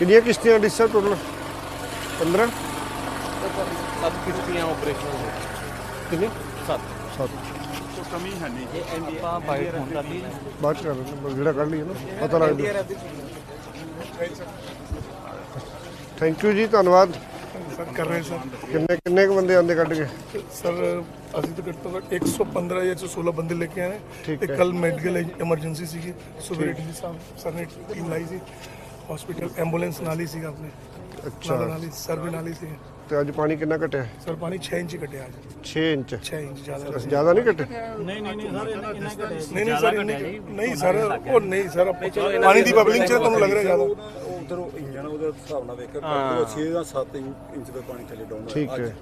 ਕਿੰਨੀਆਂ ਕਿਸ਼ਤੀਆਂ ਡਿਸਾ ਟੋਟਲ 15 ਸੱਤ ਕਿਸ਼ਤੀਆਂ ਆਪਰੇਸ਼ਨਲ ਨੇ ਕਿੰਨੀ? ਸੱਤ। 7 ਕੋਈ ਕਮੀ ਹੈ ਨਹੀਂ। ਇਹ ਐਂਡੀ ਆਪਾਂ ਬਾਈਟ ਹੋਣ ਕਰਦੀ ਬਾਅਦ ਚ ਕਰ ਲੈਂਦੇ ਜਿਹੜਾ ਕੱਢ ਲਈਏ ਨਾ ਪਤਾ ਲੱਗ ਜਾਊ। ਥੈਂਕ ਯੂ ਜੀ ਧੰਨਵਾਦ। ਸਰ ਕਰ ਰਹੇ ਸਰ। ਕਿੰਨੇ ਕਿੰਨੇ ਕੁ ਬੰਦੇ ਆਂਦੇ ਕੱਢ ਕੇ? ਸਰ ਅਸੀਂ ਤਾਂ ਘੱਟੋ ਘੱਟ 115 ਜਾਂ 116 ਬੰਦੇ ਲੈ ਕੇ ਆਏ। ਤੇ। ਕੱਲ ਮੈਡੀਕਲ ਐਮਰਜੈਂਸੀ ਸੀਗੀ। ਸਵੇਰੇ ਡੀ ਸਾਹਿਬ ਸਰ ਨੇ ਟੀਮ ਲਾਈ ਸੀ। ਹਸਪੀਟਲ ਐਂਬੂਲੈਂਸ ਨਾਲ ਹੀ ਸੀਗਾ ਆਪਣੇ। ਅੱਛਾ। ਨਾਲ ਹੀ ਸਰ ਵੀ ਨਾਲ ਹੀ ਸੀ। ਤੇ ਅੱਜ ਪਾਣੀ ਕਿੰਨਾ ਘਟਿਆ? ਸਰ ਪਾਣੀ 6 ਇੰਚ ਘਟਿਆ ਅੱਜ। 6 ਇੰਚ? 6 ਇੰਚ ਜ਼ਿਆਦਾ। ਨਹੀਂ ਜ਼ਿਆਦਾ ਨਹੀਂ ਘਟੇ ਨਹੀਂ ਨਹੀਂ ਸਰ ਇੰਨੀ- ਨਹੀਂ ਸਰ ਉਹ ਨਹੀਂ ਸਰ ਪਾਣੀ ਦੀ ਬਬਲਿੰਗ ਚ ਤੁਹਾਨੂੰ ਲੱਗ ਰਿਹਾ ਜ਼ਿਆਦਾ। ਉਧਰੋਂ ਇੰਜਣ ਉਹਦੇ ਹਿਸਾਬ ਨਾਲ ਵੇਖ ਕੇ ਪਰ 6 ਜਾਂ 7 ਇੰਚ ਦਾ ਪਾਣੀ ਥੱਲੇ ਡਾਉਣ ਠੀਕ ਹੈ।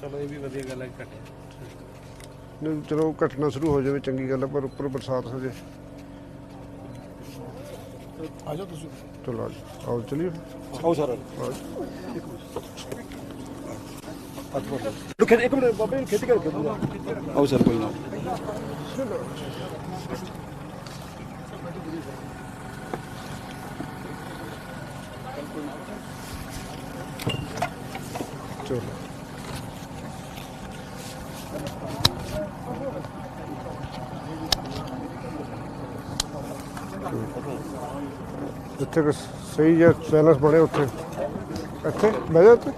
ਚਲੋ ਇਹ ਵੀ ਵਧੀਆ ਗੱਲ ਹੈ ਘਟਿਆ। ਨਹੀਂ, ਚਲੋ ਘਟਣਾ ਸ਼ੁਰੂ ਹੋ ਜਾਵੇ ਚੰਗੀ ਗੱਲ ਹੈ ਪਰ ਉੱਪਰ ਬਰਸਾਤ ਹੋ ਜਾਏ। ਆ ਜਾਓ ਤੁਸੀਂ ਚਲੋ ਆ ਜਾਓ। ਆਓ ਚਲਿਏ ਆਓ ਸਰ ਇੱਕ ਮਿੰਟ ਬਾਬੇ ਖੇਤੀ ਕਰਕੇ ਆਓ ਸਰ ਕੋਈ ਨਾ ਚਲੋ ਜਿੱਥੇ ਕੁ ਸਹੀ ਜਿਹਾ ਬੈਲੈਂਸ ਬਣੇ ਉੱਥੇ। ਇੱਥੇ? ਬਹਿ ਜਾ ਉੱਥੇ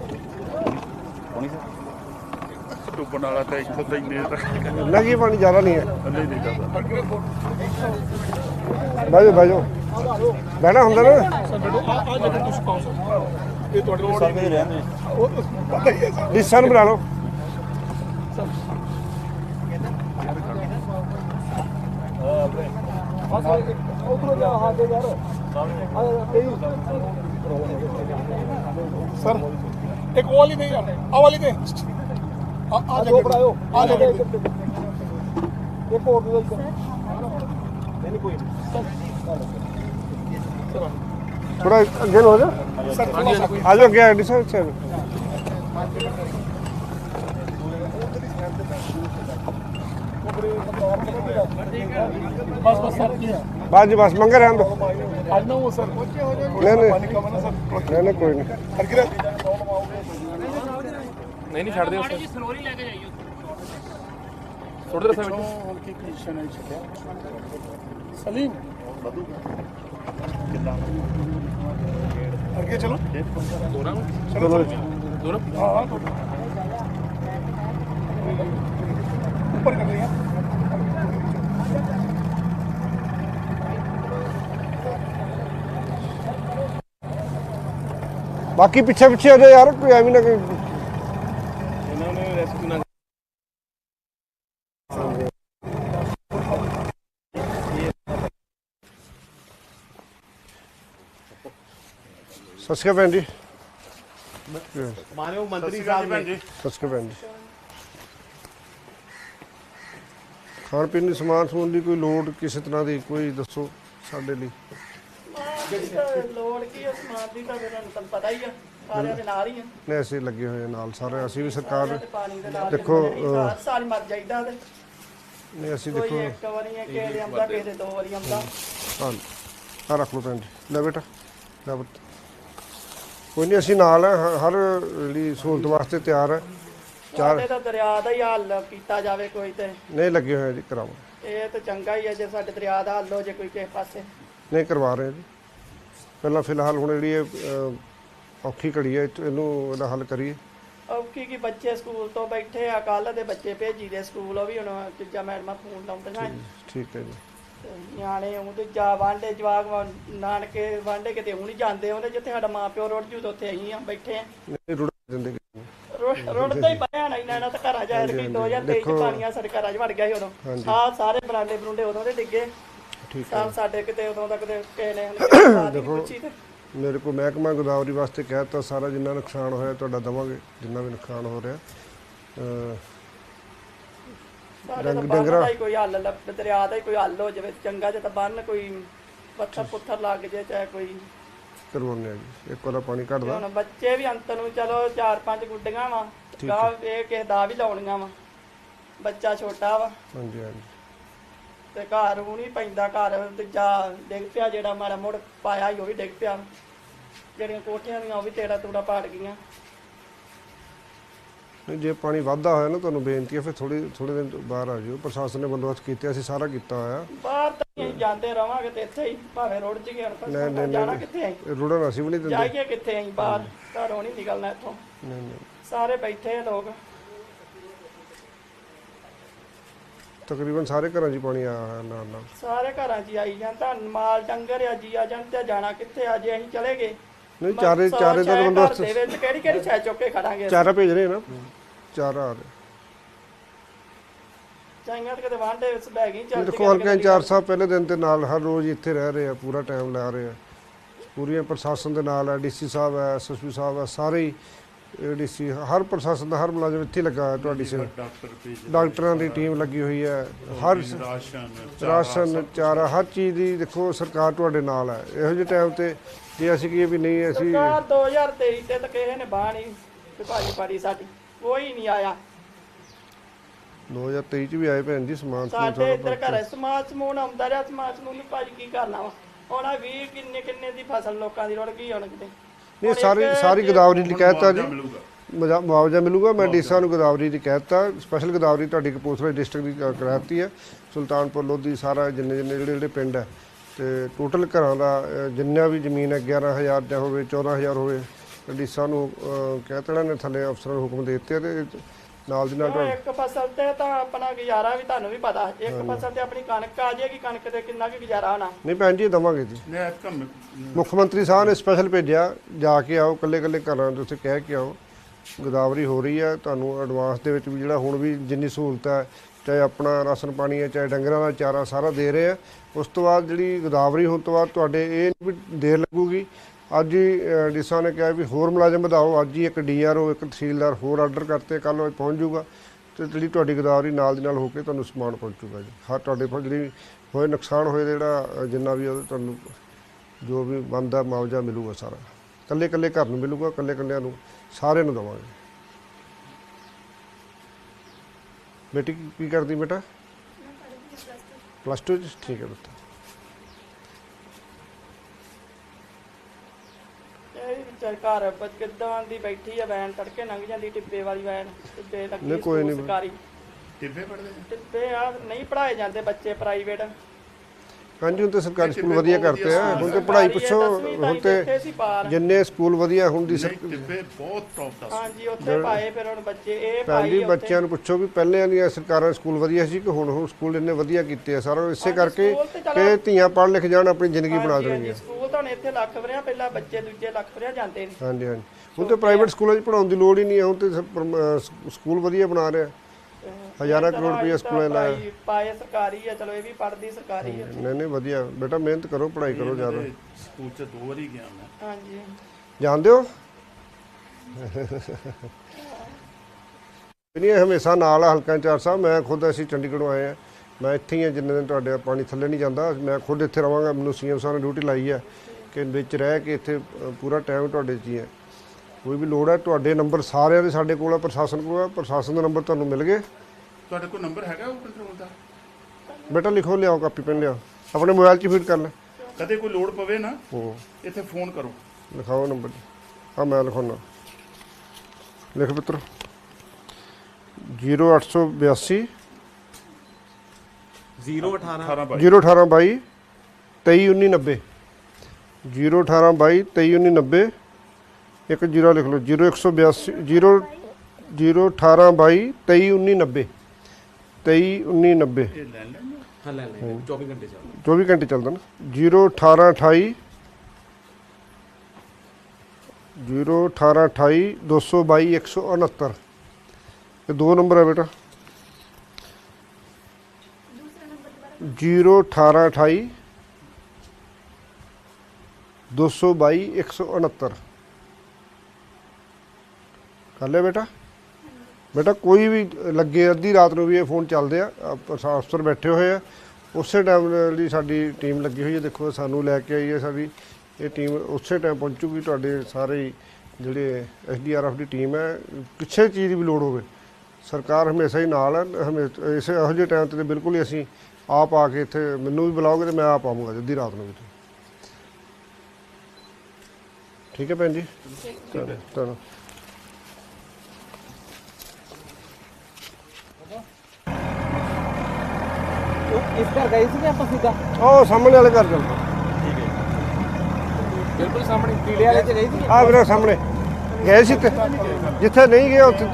ਡੁੱਬਣ ਵਾਲਾ ਤਾਂ ਇੱਥੋਂ ਤਾਂ ਇੰਨੇ ਤੱਕ ਕੀ ਪਾਣੀ ਜ਼ਿਆਦਾ ਨਹੀਂ ਹੈ। ਨਹੀਂ ਨਹੀਂ ਕਰਦਾ ਬਹਿ ਜਾ ਬਹਿ ਜਾ। ਬਹਿਣਾ ਹੁੰਦਾ ਨਾ। ਸਰ ਬੈਠੋ ਆ ਆ ਜਗ੍ਹਾ ਤੁਸੀਂ ਪਾਓ ਸਰ। ਇਹ ਤੁਹਾਡੇ ਕੋਲ ਸਰਵੇ ਰਹਿੰਦੇ। ਉਹ ਤਾਂ ਪਤਾ ਹੀ ਹੈ ਸਰ। ਹਿੱਸਾ ਨੂੰ ਬੁਲਾ ਲਓ। ਸਰ। ਇੱਕ ਉਹ ਵਾਲੀ ਦੇ ਯਾਰ ਆ ਵਾਲੀ ਦੇ। ਆ ਆ ਜਗ੍ਹਾ ਬਣਾਓ ਆ ਜਗ੍ਹਾ ਇਹ ਕੋਡ ਦੇ ਨਹੀਂ ਕੋਈ ਥੋੜਾ ਅੱਗੇ ਹੋ ਜਾ। ਸਰ ਆ ਜਾਓ ਅੱਗੇ ਸਾਹਿਬ ਸਾਹਿਬ ਮੰਗੇ ਰਹਿਣ ਦੋ। ਅੱਜ ਨਾ ਉਹ ਸਰ ਨਹੀਂ ਨਹੀਂ। ਸਰ ਛੱਡ ਦਿਓ ਸਰ। ਕੰਡੀਸ਼ਨ ਹੈ ਛੱਡਿਆ ਸਲੀਮ? ਅੱਗੇ ਚਲੋ। ਨੂੰ? ਚਲੋ ਦੋਨਾਂ ਹਾਂ ਹਾਂ। ਉੱਪਰ ਕਰ ਲਿਆ ਬਾਕੀ ਪਿੱਛੇ ਪਿੱਛੇ ਹੋ ਜਾ ਯਾਰ ਕੋਈ ਐਵੇਂ ਨਾ ਕੋਈ ਇਹਨਾਂ ਨੇ ਰੈਸਕਿਊ ਨਾ ਸਤਿ ਸ਼੍ਰੀ ਅਕਾਲ ਭੈਣ ਜੀ। ਮਾਨਿਓ ਮੰਤਰੀ ਸਾਹਿਬ ਨੇ। ਸਤਿ ਸ਼੍ਰੀ ਅਕਾਲ ਭੈਣ ਜੀ। ਖਾਣ ਪੀਣ ਦੇ ਸਮਾਨ ਸਮੂਨ ਦੀ ਕੋਈ ਲੋੜ ਕਿਸੇ ਤਰ੍ਹਾਂ ਦੀ ਕੋਈ ਦੱਸੋ ਸਾਡੇ ਲਈ। ਲੋੜ ਕੀ ਆ ਸਮਾਨ ਦੀ ਤਾਂ ਤੁਹਾਨੂੰ ਤਾਂ ਪਤਾ ਹੀ ਆ ਸਾਰਿਆਂ ਦੇ ਨਾਲ ਹੀ ਆ ਨੇ ਅਸੀਂ ਲੱਗੇ ਹੋਏ ਆ ਨਾਲ ਸਾਰੇ। ਅਸੀਂ ਵੀ ਸਰਕਾਰ ਤੇ ਪਾਣੀ ਦੇ ਨਾਲ ਦੇਖੋ, ਦੇਖੋ ਹਰ ਸਾਲ ਮਰ ਜਾਈਦਾ ਤੇ। ਨੇ ਅਸੀਂ ਕੋਈ ਦੇਖੋ ਇੱਕ ਵਾਰੀ ਹੈ ਕਿਸੇ ਦੇ ਆਉਂਦਾ ਕਿਸੇ ਦੇ ਦੋ ਵਾਰੀ ਆਉਂਦਾ। ਹਾਂ ਆ ਰੱਖ ਲਓ ਭੈਣ ਜੀ ਲੈ ਬੇਟਾ ਲੈ ਪੁੱਤ। ਕੋਈ ਨਹੀਂ ਅਸੀਂ ਨਾਲ ਆ ਹ- ਹਰ ਜਿਹੜੀ ਸਹੂਲਤ ਵਾਸਤੇ ਤਿਆਰ ਹੈ। ਚਾਰ ਸਾਡੇ ਤਾਂ ਦਰਿਆ ਦਾ ਹੀ ਹੱਲ ਕੀਤਾ ਜਾਵੇ ਕੋਈ ਤੇ। ਨਹੀਂ ਲੱਗੇ ਹੋਏ ਆ ਜੀ ਕਰਾਓ ਇਹ ਤਾਂ ਚੰਗਾ ਹੀ ਹੈ ਜੇ ਸਾਡੇ ਦਰਿਆ ਦਾ ਹੱਲ ਹੋ ਜੇ ਕੋਈ ਕਿਸੇ ਪਾਸੇ। ਨਹੀਂ ਕਰਵਾ ਰਹੇ ਜੀ। ਪਹਿਲਾਂ ਫਿਲਹਾਲ ਹੁਣ ਜਿਹੜੀ ਇਹ ਅਹ, ਔਖੀ ਘੜੀ ਹੈ ਇਹ- ਇਹਨੂੰ ਇਹਦਾ ਹੱਲ ਕਰੀਏ। ਔਖੀ ਕੀ ਬੱਚੇ ਸਕੂਲ ਤੋਂ ਬੈਠੇ ਆ ਕੱਲ ਦੇ ਬੱਚੇ ਭੇਜੀ ਦੇ ਸਕੂਲ ਉਹ ਵੀ ਹੁਣ ਤੀਜਾ ਮੈਡਮਾਂ ਫੋਨ ਲਾਉਂਦੀਆਂ ਠੀਕ ਹੈ ਜੀ। ਤੇ ਨਿਆਣੇ ਉਹ ਤੇ ਜਾ ਵਾਂਡੇ ਜਵਾਗ ਨਾਨਕੇ ਵਾਂਡੇ ਕਿਤੇ ਹੁਣ ਹੀ ਜਾਂਦੇ ਉਹਦੇ ਜਿੱਥੇ ਸਾਡਾ ਮਾਂ ਪਿਓ ਰੁੜ ਜੂ ਤੇ ਉੱਥੇ ਅਸੀਂ ਆ ਬੈਠੇ ਆ। ਨਹੀਂ ਰੁੜ ਜਾਂਦੇ ਕਿਸੇ ਨੂੰ। ਰੁੜ- ਰੁੜਦਾ ਹੀ ਪਿਆ ਨਾ ਇਹਨਾਂ ਨਾਲ ਤਾਂ ਘਰਾਂ ਜਾ ਕੇ 2023 ਚ ਪਾਣੀਆਂ ਸਾਡੇ ਘਰਾਂ 'ਚ ਵੜ ਗਿਆ ਸੀ ਉਦੋਂ। ਆ ਸਾਰੇ ਬਰਾਂਡੇ ਬਰੁੰਡੇ ਉਦੋਂ ਦੇ ਡਿੱਗੇ। ਠੀਕ ਸਭ ਸਾਡੇ ਕਿਤੇ ਉਦੋਂ ਤੱਕ ਦੇ ਕਿਸੇ ਨੇ ਹੁਣ ਪੁੱਛੀ ਤੇ। ਮੇਰੇ ਕੋਲ ਮਹਿਕਮਾ ਗੋਦਾਵਰੀ ਵਾਸਤੇ ਕਹਿਤਾ ਸਾਰਾ ਜਿੰਨਾ ਨੁਕਸਾਨ ਹੋਇਆ ਤੁਹਾਡਾ ਦਵਾਂਗੇ ਜਿੰਨਾ ਵੀ ਨੁਕਸਾਨ ਹੋ ਰਿਹਾ। ਬੰਨ ਡੰਗਰਾਂ- ਦਾ ਕੋਈ ਹੱਲ ਲੱਭ ਦਰਿਆ ਦਾ ਹੀ ਕੋਈ ਹੱਲ ਹੋ ਜਾਵੇ ਚੰਗਾ ਜੇ ਤਾਂ ਬੰਨ ਕੋਈ ਪੱਥਰ ਪੁੱਥਰ ਲੱਗ ਜੇ ਚਾਹੇ ਕੋਈ ਕਰਵਾਉਂਦੇ ਆ ਜੀ ਇੱਕ ਵਾਰ ਪਾਣੀ ਘਟਦਾ ਹੁਣ ਬੱਚੇ ਵੀ ਅੰਤ ਨੂੰ ਚਲੋ ਚਾਰ ਪੰਜ ਗੁੱਡੀਆਂ ਵਾ ਗਾਂ ਇਹ ਕਿਸੇ ਦਾ ਵੀ ਲਾਉਣੀਆਂ ਵਾ। ਬੱਚਾ ਛੋਟਾ ਵਾ। ਹਾਂਜੀ ਹਾਂਜੀ। ਤੇ ਘਰ ਉਹ ਨਹੀਂ ਪੈਂਦਾ ਘਰ ਦੂਜਾ ਡਿੱਗ ਪਿਆ ਜਿਹੜਾ ਮਾੜਾ ਮੋੜ ਪਾਇਆ ਸੀ ਉਹ ਵੀ ਡਿੱਗ ਪਿਆ। ਜਿਹੜੀਆਂ ਕੋਠੀਆਂ ਦੀਆਂ ਉਹ ਵੀ ਤੇੜਾ ਤੂੜਾ ਪਾੜ ਗਈਆਂ। ਨਹੀਂ, ਜੇ ਪਾਣੀ ਵੱਧਦਾ ਹੋਇਆ ਨਾ ਤੁਹਾਨੂੰ ਬੇਨਤੀ ਹੈ ਫਿਰ ਥੋੜੀ ਥੋੜੇ ਦਿਨ ਬਾਹਰ ਆ ਜਿਓ ਪ੍ਰਸ਼ਾਸਨ ਨੇ ਬੰਦੋਬਸਤ ਕੀਤੇ ਅਸੀਂ ਸਾਰਾ ਕੀਤਾ ਹੋਇਆ। ਬਾਹਰ ਤਾਂ ਅਸੀਂ ਜਾਂਦੇ ਰਵਾਂਗੇ ਤੇ ਇੱਥੇ ਹੀ ਭਾਵੇਂ ਰੋਡ 'ਚ ਗਿਆ ਨਹੀਂ, ਨਹੀਂ, ਪਰ ਜਾਣਾ ਨਹੀਂ। ਕਿੱਥੇ ਅਸੀਂ ਰੁੜਨ ਅਸੀਂ ਵੀ ਨਹੀਂ ਦਿੰਦੇ। ਜਾਈਏ ਕਿੱਥੇ ਅਸੀਂ ਬਾਹਰ? ਘਰੋਂ ਨਹੀਂ ਨਿਕਲਣਾ ਇੱਥੋਂ। ਨਹੀਂ ਨਹੀਂ। ਸਾਰੇ ਬੈਠੇ ਆ ਲੋਕ। ਤਕਰੀਬਨ ਸਾਰੇ ਘਰਾਂ 'ਚ ਹੀ ਪਾਣੀ ਆਇਆ ਹੋਇਆ ਨਾਲ ਨਾਲ। ਸਾਰੇ ਘਰਾਂ 'ਚ ਹੀ ਆਈ ਜਾਂਦਾ ਮਾਲ ਡੰਗਰ ਆ ਜੀ ਆ ਜਾਣ ਤੇ ਜਾਣਾ ਕਿੱਥੇ ਅੱਜ ਅਸੀਂ ਚਲੇ ਗਏ। ਨਹੀਂ ਚਾਰੇ ਸੌ ਚਾਰੇ ਦਾ ਸ਼ੈ ਘਰ ਬੰਦੋਬਸਤ ਦੇ ਵਿੱਚ ਕਿਹੜੀ ਕਿਹੜੀ ਛੇ ਚੁੱਕ ਕੇ ਖੜਾਂਗੇ ਚਾਰਾ ਭੇਜ ਰਹੇ ਨਾ। ਚਾਰਾ ਆ ਰਿਹਾ। ਚਾਹੀਆਂ ਤੇ ਕਿਤੇ ਵਾਂਡੇ ਵਿੱਚ ਬੈ ਗਈ ਚੱਲ ਦੇਖੋ ਹਲਕਾ ਇੰਚਾਰਜ ਸਾਹਿਬ ਪਹਿਲੇ ਦਿਨ ਤੇ ਨਾਲ ਹਰ ਰੋਜ਼ ਇੱਥੇ ਰਹਿ ਰਹੇ ਆ ਪੂਰਾ ਟਾਈਮ ਲਾ ਰਹੇ ਆ। ਪੂਰੀਆਂ ਪ੍ਰਸ਼ਾਸਨ ਦੇ ਨਾਲ ਹੈ ਡੀਸੀ ਸਾਹਿਬ ਹੈ ਐਸਐਸਪੀ ਸਾਹਿਬ ਹੈ ਸਾਰੇ ਹੀ ਡੀਸੀ ਹਰ ਪ੍ਰਸ਼ਾਸਨ ਦਾ ਹਰ ਮੁਲਾਜ਼ਮ ਇੱਥੇ ਲੱਗਾ ਹੈ ਤੁਹਾਡੀ ਸੇਵਾ। ਡਾਕਟਰ ਦੀ ਟੀਮ ਲੱਗੀ ਹੋਈ ਹੈ। ਹਰ ਰਾਸ਼ਨ ਚਾਰਾ ਹਰ ਚੀਜ਼ ਦੀ ਦੇਖੋ ਸਰਕਾਰ ਤੁਹਾਡੇ ਨਾਲ ਹੈ। ਇਹੋ ਜਿਹੇ ਟਾਈਮ ਤੇ ਜੇ ਅਸੀਂ ਕਹੀਏ ਵੀ ਨਹੀਂ ਅਸੀਂ ਸਰਕਾਰ 2023 ਤੇ ਤਾਂ ਕਿਸੇ ਨੇ ਬਾਹ ਨਹੀਂ ਤੇ ਭਾਜੀ ਪਾੜੀ ਸਾਡੀ। ਕੋਈ ਨਹੀਂ ਆਇਆ। 2023 ਚ ਵੀ ਆਏ ਭੈਣ ਜੀ ਸਮਾਨ ਸਮੂਨ ਸਾਡੇ ਇੱਧਰ ਘਰੇ ਸਮਾਜ ਸਮੂਨ ਆਉਂਦਾ ਰਿਹਾ ਸਮਾਜ ਸਮੂਨ ਨੂੰ ਭਾਜੀ ਕੀ ਕਰਨਾ ਵਾ? ਹੁਣ ਆਹ ਵੀਹ ਕਿੰਨੇ ਕਿੰਨੇ ਦੀ ਫਸਲ ਲੋਕਾਂ ਦੀ ਰੁੜ ਗਈ ਹੁਣ ਕਿਤੇ। ਨਹੀਂ ਸਾਰੀ ਸਾਰੀ ਗਦਾਵਰੀ ਦੀ ਕਹਿਤਾ ਜੀ। ਮਜਾ- ਮੁਆਵਜ਼ਾ ਮਿਲੂਗਾ ਮੈਂ ਡੀਸਾ ਨੂੰ ਗਦਾਵਰੀ ਦੀ ਕਹਿਤਾ। ਸਪੈਸ਼ਲ ਗਦਾਵਰੀ ਤੁਹਾਡੀ ਕਪੂਰਥਲਾ ਡਿਸਟ੍ਰਿਕਟ ਦੀ ਕ- ਕਰਾਤੀ ਹੈ। ਸੁਲਤਾਨਪੁਰ ਲੋਧੀ ਸਾਰਾ ਜਿੰਨੇ ਜਿੰਨੇ ਜਿਹੜੇ ਜਿਹੜੇ ਪਿੰਡ ਹੈ। ਤੇ ਟੋਟਲ ਘਰਾਂ ਦਾ ਅ, ਜਿੰਨਾ ਵੀ ਜ਼ਮੀਨ ਹੈ 11000 ਜਾਂ ਹੋਵੇ 14000 ਹੋਵੇ ਡੀਸਾ ਨੂੰ ਅ, ਕਹਿ ਤੜਾ ਨੇ ਥੱਲੇ ਅਫਸਰਾਂ ਨੂੰ ਹੁਕਮ ਦੇ ਦਿੱਤੇ ਤੇ ਨਾਲ ਦੀ ਨਾਲ ਇੱਕ ਫਸਲ ਤੇ ਤਾਂ ਆਪਣਾ ਗੁਜ਼ਾਰਾ ਵੀ ਤੁਹਾਨੂੰ ਵੀ ਪਤਾ ਇੱਕ ਫਸਲ ਤੇ ਆਪਣੀ ਕਣਕ ਆ ਜਾਏਗੀ ਕਣਕ ਤੇ ਕਿੰਨਾ ਕੁ ਗੁਜ਼ਾਰਾ ਹੋਣਾ। ਨਹੀਂ ਭੈਣ ਜੀ ਦਵਾਂਗੇ ਜੀ। ਕੰਮ ਮੁੱਖ ਮੰਤਰੀ ਸਾਹਿਬ ਨੇ ਸਪੈਸ਼ਲ ਭੇਜਿਆ ਜਾ ਕੇ ਆਓ ਕੱਲੇ ਕੱਲੇ ਘਰਾਂ ਦੇ ਉੱਤੇ ਕਹਿ ਕੇ ਆਓ। ਗੋਦਾਵਰੀ ਹੋ ਰਹੀ ਹੈ ਤੁਹਾਨੂੰ ਐਡਵਾਂਸ ਦੇ ਵਿੱਚ ਵੀ ਜਿਹੜਾ ਹੁਣ ਵੀ ਜਿੰਨੀ ਸਹੂਲਤ ਹੈ ਚਾਹੇ ਆਪਣਾ ਰਾਸ਼ਨ ਪਾਣੀ ਹੈ ਚਾਹੇ ਡੰਗਰਾਂ ਦਾ ਚਾਰਾ ਸਾਰਾ ਦੇ ਰਹੇ ਆ। ਉਸ ਤੋਂ ਬਾਅਦ ਜਿਹੜੀ ਗੋਦਾਵਰੀ ਹੋਣ ਤੋਂ ਬਾਅਦ ਤੁਹਾਡੇ ਇਹ ਵੀ ਦੇਰ ਲੱਗੂਗੀ। ਅੱਜ ਹੀ ਡੀਸਾ ਨੇ ਕਿਹਾ ਵੀ ਹੋਰ ਮੁਲਾਜ਼ਮ ਵਧਾਓ। ਅੱਜ ਹੀ ਇੱਕ ਡੀਆਰਓ ਇੱਕ ਤਹਿਸੀਲਦਾਰ ਹੋਰ ਆਰਡਰ ਕਰਤੇ। ਕੱਲ ਉਹ ਪਹੁੰਚ ਜਾਊਗਾ ਤੇ ਜਿਹੜੀ ਤੁਹਾਡੀ ਗੋਦਾਵਰੀ ਨਾਲ ਦੀ ਨਾਲ ਹੋ ਕੇ ਤੁਹਾਨੂੰ ਸਮਾਨ ਪਹੁੰਚੂਗਾ ਜੀ। ਹਰ ਤੁਹਾਡੇ ਕੋਲ ਜਿਹੜੀ ਹੋਏ ਨੁਕਸਾਨ ਹੋਏ ਜਿਹੜਾ ਜਿੰਨਾ ਵੀ ਉਹ ਤੁਹਾਨੂੰ ਜੋ ਵੀ ਬਣਦਾ ਮੁਆਵਜ਼ਾ ਮਿਲੂਗਾ ਸਾਰਾ। ਕੱਲੇ ਕੱਲੇ ਘਰ ਨੂੰ ਮਿਲੂਗਾ ਕੱਲੇ ਕੱਲਿਆਂ ਨੂੰ ਸਾਰਿਆਂ ਨੂੰ ਦਵਾਂਗੇ। ਬੇਟੀ ਕੀ- ਕਰਦੀ ਬੇਟਾ? ਪਲੱਸ 2 ਚ। ਠੀਕ ਹੈ ਬੇਟਾ ਵਿਚਾਰ ਘਰ ਬਚ ਕਿਦਾਂ ਦੀ ਬੈਠੀ ਆ ਵੈਨ ਤੜਕੇ ਲੰਘ ਜਾਂਦੀ ਟਿੱਬੇ ਵਾਲੀ ਵੈਨ ਟਿੱਬੇ ਲੱਗੀ ਨਹੀਂ, ਕੋਈ ਸਕੂਲ ਨਹੀਂ। ਸਰਕਾਰੀ ਟਿੱਬੇ ਪੜਦੇ ਟਿੱਬੇ ਆ ਨਹੀਂ ਪੜਾਏ ਜਾਂਦੇ ਬੱਚੇ ਪ੍ਰਾਈਵੇਟ ਹਾਂਜੀ ਹੁਣ ਤੇ ਸਰਕਾਰੀ ਸਕੂਲ ਵਧੀਆ ਕਰਤੇ ਆ। ਹੁਣ ਤੇ ਪੜ੍ਹਾਈ ਪੁੱਛੋ ਹੁਣ ਤੇ ਜਿੰਨੇ ਸਕੂਲ ਵਧੀਆ ਹੁਣ ਦੀ ਟਿੱਬੇ ਬਹੁਤ ਟੌਪ ਦਾ ਹਾਂਜੀ ਉੱਥੇ ਪਾਏ ਫਿਰ ਹੁਣ ਬੱਚੇ ਇਹ ਭੈਣ ਪਾਈ ਜੀ ਉੱਥੇ। ਬੱਚਿਆਂ ਨੂੰ ਪੁੱਛੋ ਵੀ ਪਹਿਲੇ ਦੀਆਂ ਸਰਕਾਰਾਂ ਸਕੂਲ ਵਧੀਆ ਸੀ ਕਿ ਹੁਣ ਹੁਣ ਸਕੂਲ ਇੰਨੇ ਵਧੀਆ ਕੀਤੇ ਆ? ਸਾਰਾ ਇਸੇ ਕਰਕੇ ਕਿ ਧੀਆਂ ਪੜ੍ਹ ਲਿਖ ਜਾਣ ਆਪਣੀ ਜ਼ਿੰਦਗੀ ਬਣਾ ਦੇਣਗੀਆਂ। ਸਕੂਲ ਤਾਂ ਇੱਥੇ ਲੱਖ ਵਰਿਆ ਪਹਿਲਾਂ ਬੱਚੇ ਦੂਜੇ ਲੱਖ ਵਰਿਆ ਜਾਂਦੇ ਨੇ ਹਾਂਜੀ ਹਾਂਜੀ। ਹੁਣ ਤੇ ਪ੍ਰਾਈਵੇਟ ਸਕੂਲਾਂ 'ਚ ਪੜਾਉਣ ਦੀ ਲੋੜ ਹੀ ਨਹੀਂ ਹੁਣ ਤੇ ਸਕੂਲ ਵਧੀਆ ਬਣਾ ਰਿਹਾ। ਹਜ਼ਾਰਾਂ ਕਰੋੜ ਰੁਪਏ ਸਕੂਲਾਂ ਲਾਇਆ। ਪਾਏ- ਪਾਏ ਸਰਕਾਰੀ ਆ ਚਲੋ ਇਹ ਵੀ ਪੜਦੀ ਸਰਕਾਰੀ ਆ। ਨਹੀਂ ਨਹੀਂ ਵਧੀਆ। ਬੇਟਾ ਮਿਹਨਤ ਕਰੋ ਪੜ੍ਹਾਈ ਕਰੋ ਜ਼ਿਆਦਾ। ਸਕੂਲ ਚ ਦੋ ਵਾਰੀ ਗਿਆ ਮੈਂ। ਹਾਂਜੀ। ਜਾਣਦੇ ਹੋ? ਨਹੀਂ ਇਹ ਹਮੇਸ਼ਾ ਨਾਲ ਆ ਹਲਕਾ ਇੰਚਾਰਜ ਸਾਹਿਬ। ਮੈਂ ਖੁਦ ਅਸੀਂ ਚੰਡੀਗੜ੍ਹੋਂ ਆਏ ਆ। ਮੈਂ ਇੱਥੇ ਹੀ ਆ ਜਿੰਨੇ ਦਿਨ ਤੁਹਾਡੇ ਪਾਣੀ ਥੱਲੇ ਨਹੀਂ ਜਾਂਦਾ। ਮੈਂ ਖੁਦ ਇੱਥੇ ਰਵਾਂਗਾ। ਮੈਨੂੰ ਸੀਐਮ ਸਾਹਿਬ ਨੇ ਡਿਊਟੀ ਲਾਈ ਹੈ ਕਿ ਵਿੱਚ ਰਹਿ ਕੇ ਇੱਥੇ ਪੂਰਾ ਟਾਈਮ ਤੁਹਾਡੇ 'ਚ ਹੀ ਹੈ ਕੋਈ ਵੀ ਲੋੜ ਹੈ ਤੁਹਾਡੇ ਨੰਬਰ ਸਾਰਿਆਂ ਦੇ ਸਾਡੇ ਕੋਲ ਆ ਪ੍ਰਸ਼ਾਸਨ ਕੋਲ ਆ। ਪ੍ਰਸ਼ਾਸਨ ਦਾ ਨੰਬਰ ਤੁਹਾਨੂੰ ਮਿਲ ਗਏ। ਤੁਹਾਡੇ ਕੋਲ ਨੰਬਰ ਹੈਗਾ ਉਹ ਕੰਟਰੋਲ ਦਾ? ਬੇਟਾ ਲਿਖੋ ਲਿਆਓ ਕਾਪੀ ਪੈਨ ਲਿਆਓ। ਆਪਣੇ ਮੋਬਾਈਲ 'ਚ ਫੀਡ ਕਰ ਲੈ। ਕਦੇ ਕੋਈ ਲੋੜ ਪਵੇ ਨਾ ਹੂੰ। ਇੱਥੇ ਫੋਨ ਕਰੋ। ਲਿਖਾਓ ਨੰਬਰ ਆ ਮੈਂ ਲਿਖਾਉਣਾ ਲਿਖ ਪੁੱਤਰ। 0882 18 ਬਾਈ। 018 22 231990 018 22 231990 ਇੱਕ ਜ਼ੀਰੋ ਲਿਖ ਲਓ। 0182 0 018 22 231990 231990 ਇਹ ਲੈ ਲੈਣ ਹਾਂ ਲੈ ਲੈ 24 ਘੰਟੇ ਚੱਲ 24 ਘੰਟੇ ਚੱਲਦਾ ਨਾ। 018 28 018 28 222 169 ਇਹ ਦੋ ਨੰਬਰ ਹੈ ਬੇਟਾ। 018 28 222 169 ਕਰ ਲਿਆ ਬੇਟਾ। ਬੇਟਾ ਕੋਈ ਵੀ ਲੱਗੇ ਅੱਧੀ ਰਾਤ ਨੂੰ ਵੀ ਇਹ ਫੋਨ ਚੱਲਦੇ ਆ। ਅਫਸਰ ਬੈਠੇ ਹੋਏ ਆ। ਉਸੇ ਟਾਈਮ ਲਈ ਸਾਡੀ ਟੀਮ ਲੱਗੀ ਹੋਈ ਹੈ। ਦੇਖੋ ਸਾਨੂੰ ਲੈ ਕੇ ਆਈ ਹੈ ਸਾਡੀ। ਇਹ ਟੀਮ ਉਸੇ ਟਾਈਮ ਪਹੁੰਚੂਗੀ। ਤੁਹਾਡੇ ਸਾਰੇ ਜਿਹੜੇ ਐਸਡੀਆਰਐਫ ਦੀ ਟੀਮ ਹੈ ਕਿਸੇ ਚੀਜ਼ ਦੀ ਵੀ ਲੋੜ ਹੋਵੇ। ਸਰਕਾਰ ਹਮੇਸ਼ਾ ਹੀ ਨਾਲ ਹੈ। ਹਮੇਸ਼ਾ ਇਸੇ ਇਹੋ ਜਿਹੇ ਟਾਈਮ ਤੇ ਬਿਲਕੁਲ ਹੀ ਅਸੀਂ ਆਪ ਆ ਕੇ ਇੱਥੇ ਮੈਨੂੰ ਵੀ ਬੁਲਾਓਗੇ ਤੇ ਮੈਂ ਆਪ ਆਉਂਗਾ ਜਲਦੀ ਰਾਤ ਨੂੰ ਵੀ। ਠੀਕ ਹੈ ਭੈਣ ਜੀ? ਚਲੋ। ਇਸ ਘਰ ਗਏ ਸੀ ਕਿ ਆਪਾਂ ਸਿੱਧਾ? ਉਹ ਸਾਹਮਣੇ ਵਾਲੇ ਘਰ ਚੱਲੋ ਬਿਲਕੁਲ ਸਾਹਮਣੇ। ਪੀਲੇ ਵਾਲੇ ਚ ਗਏ ਸੀ ਆ ਵੀਰੇ ਸਾਹਮਣੇ। ਗਏ ਸੀ ਤੇ ਜਿੱਥੇ ਨਹੀਂ ਗਏ ਉੱਥੇ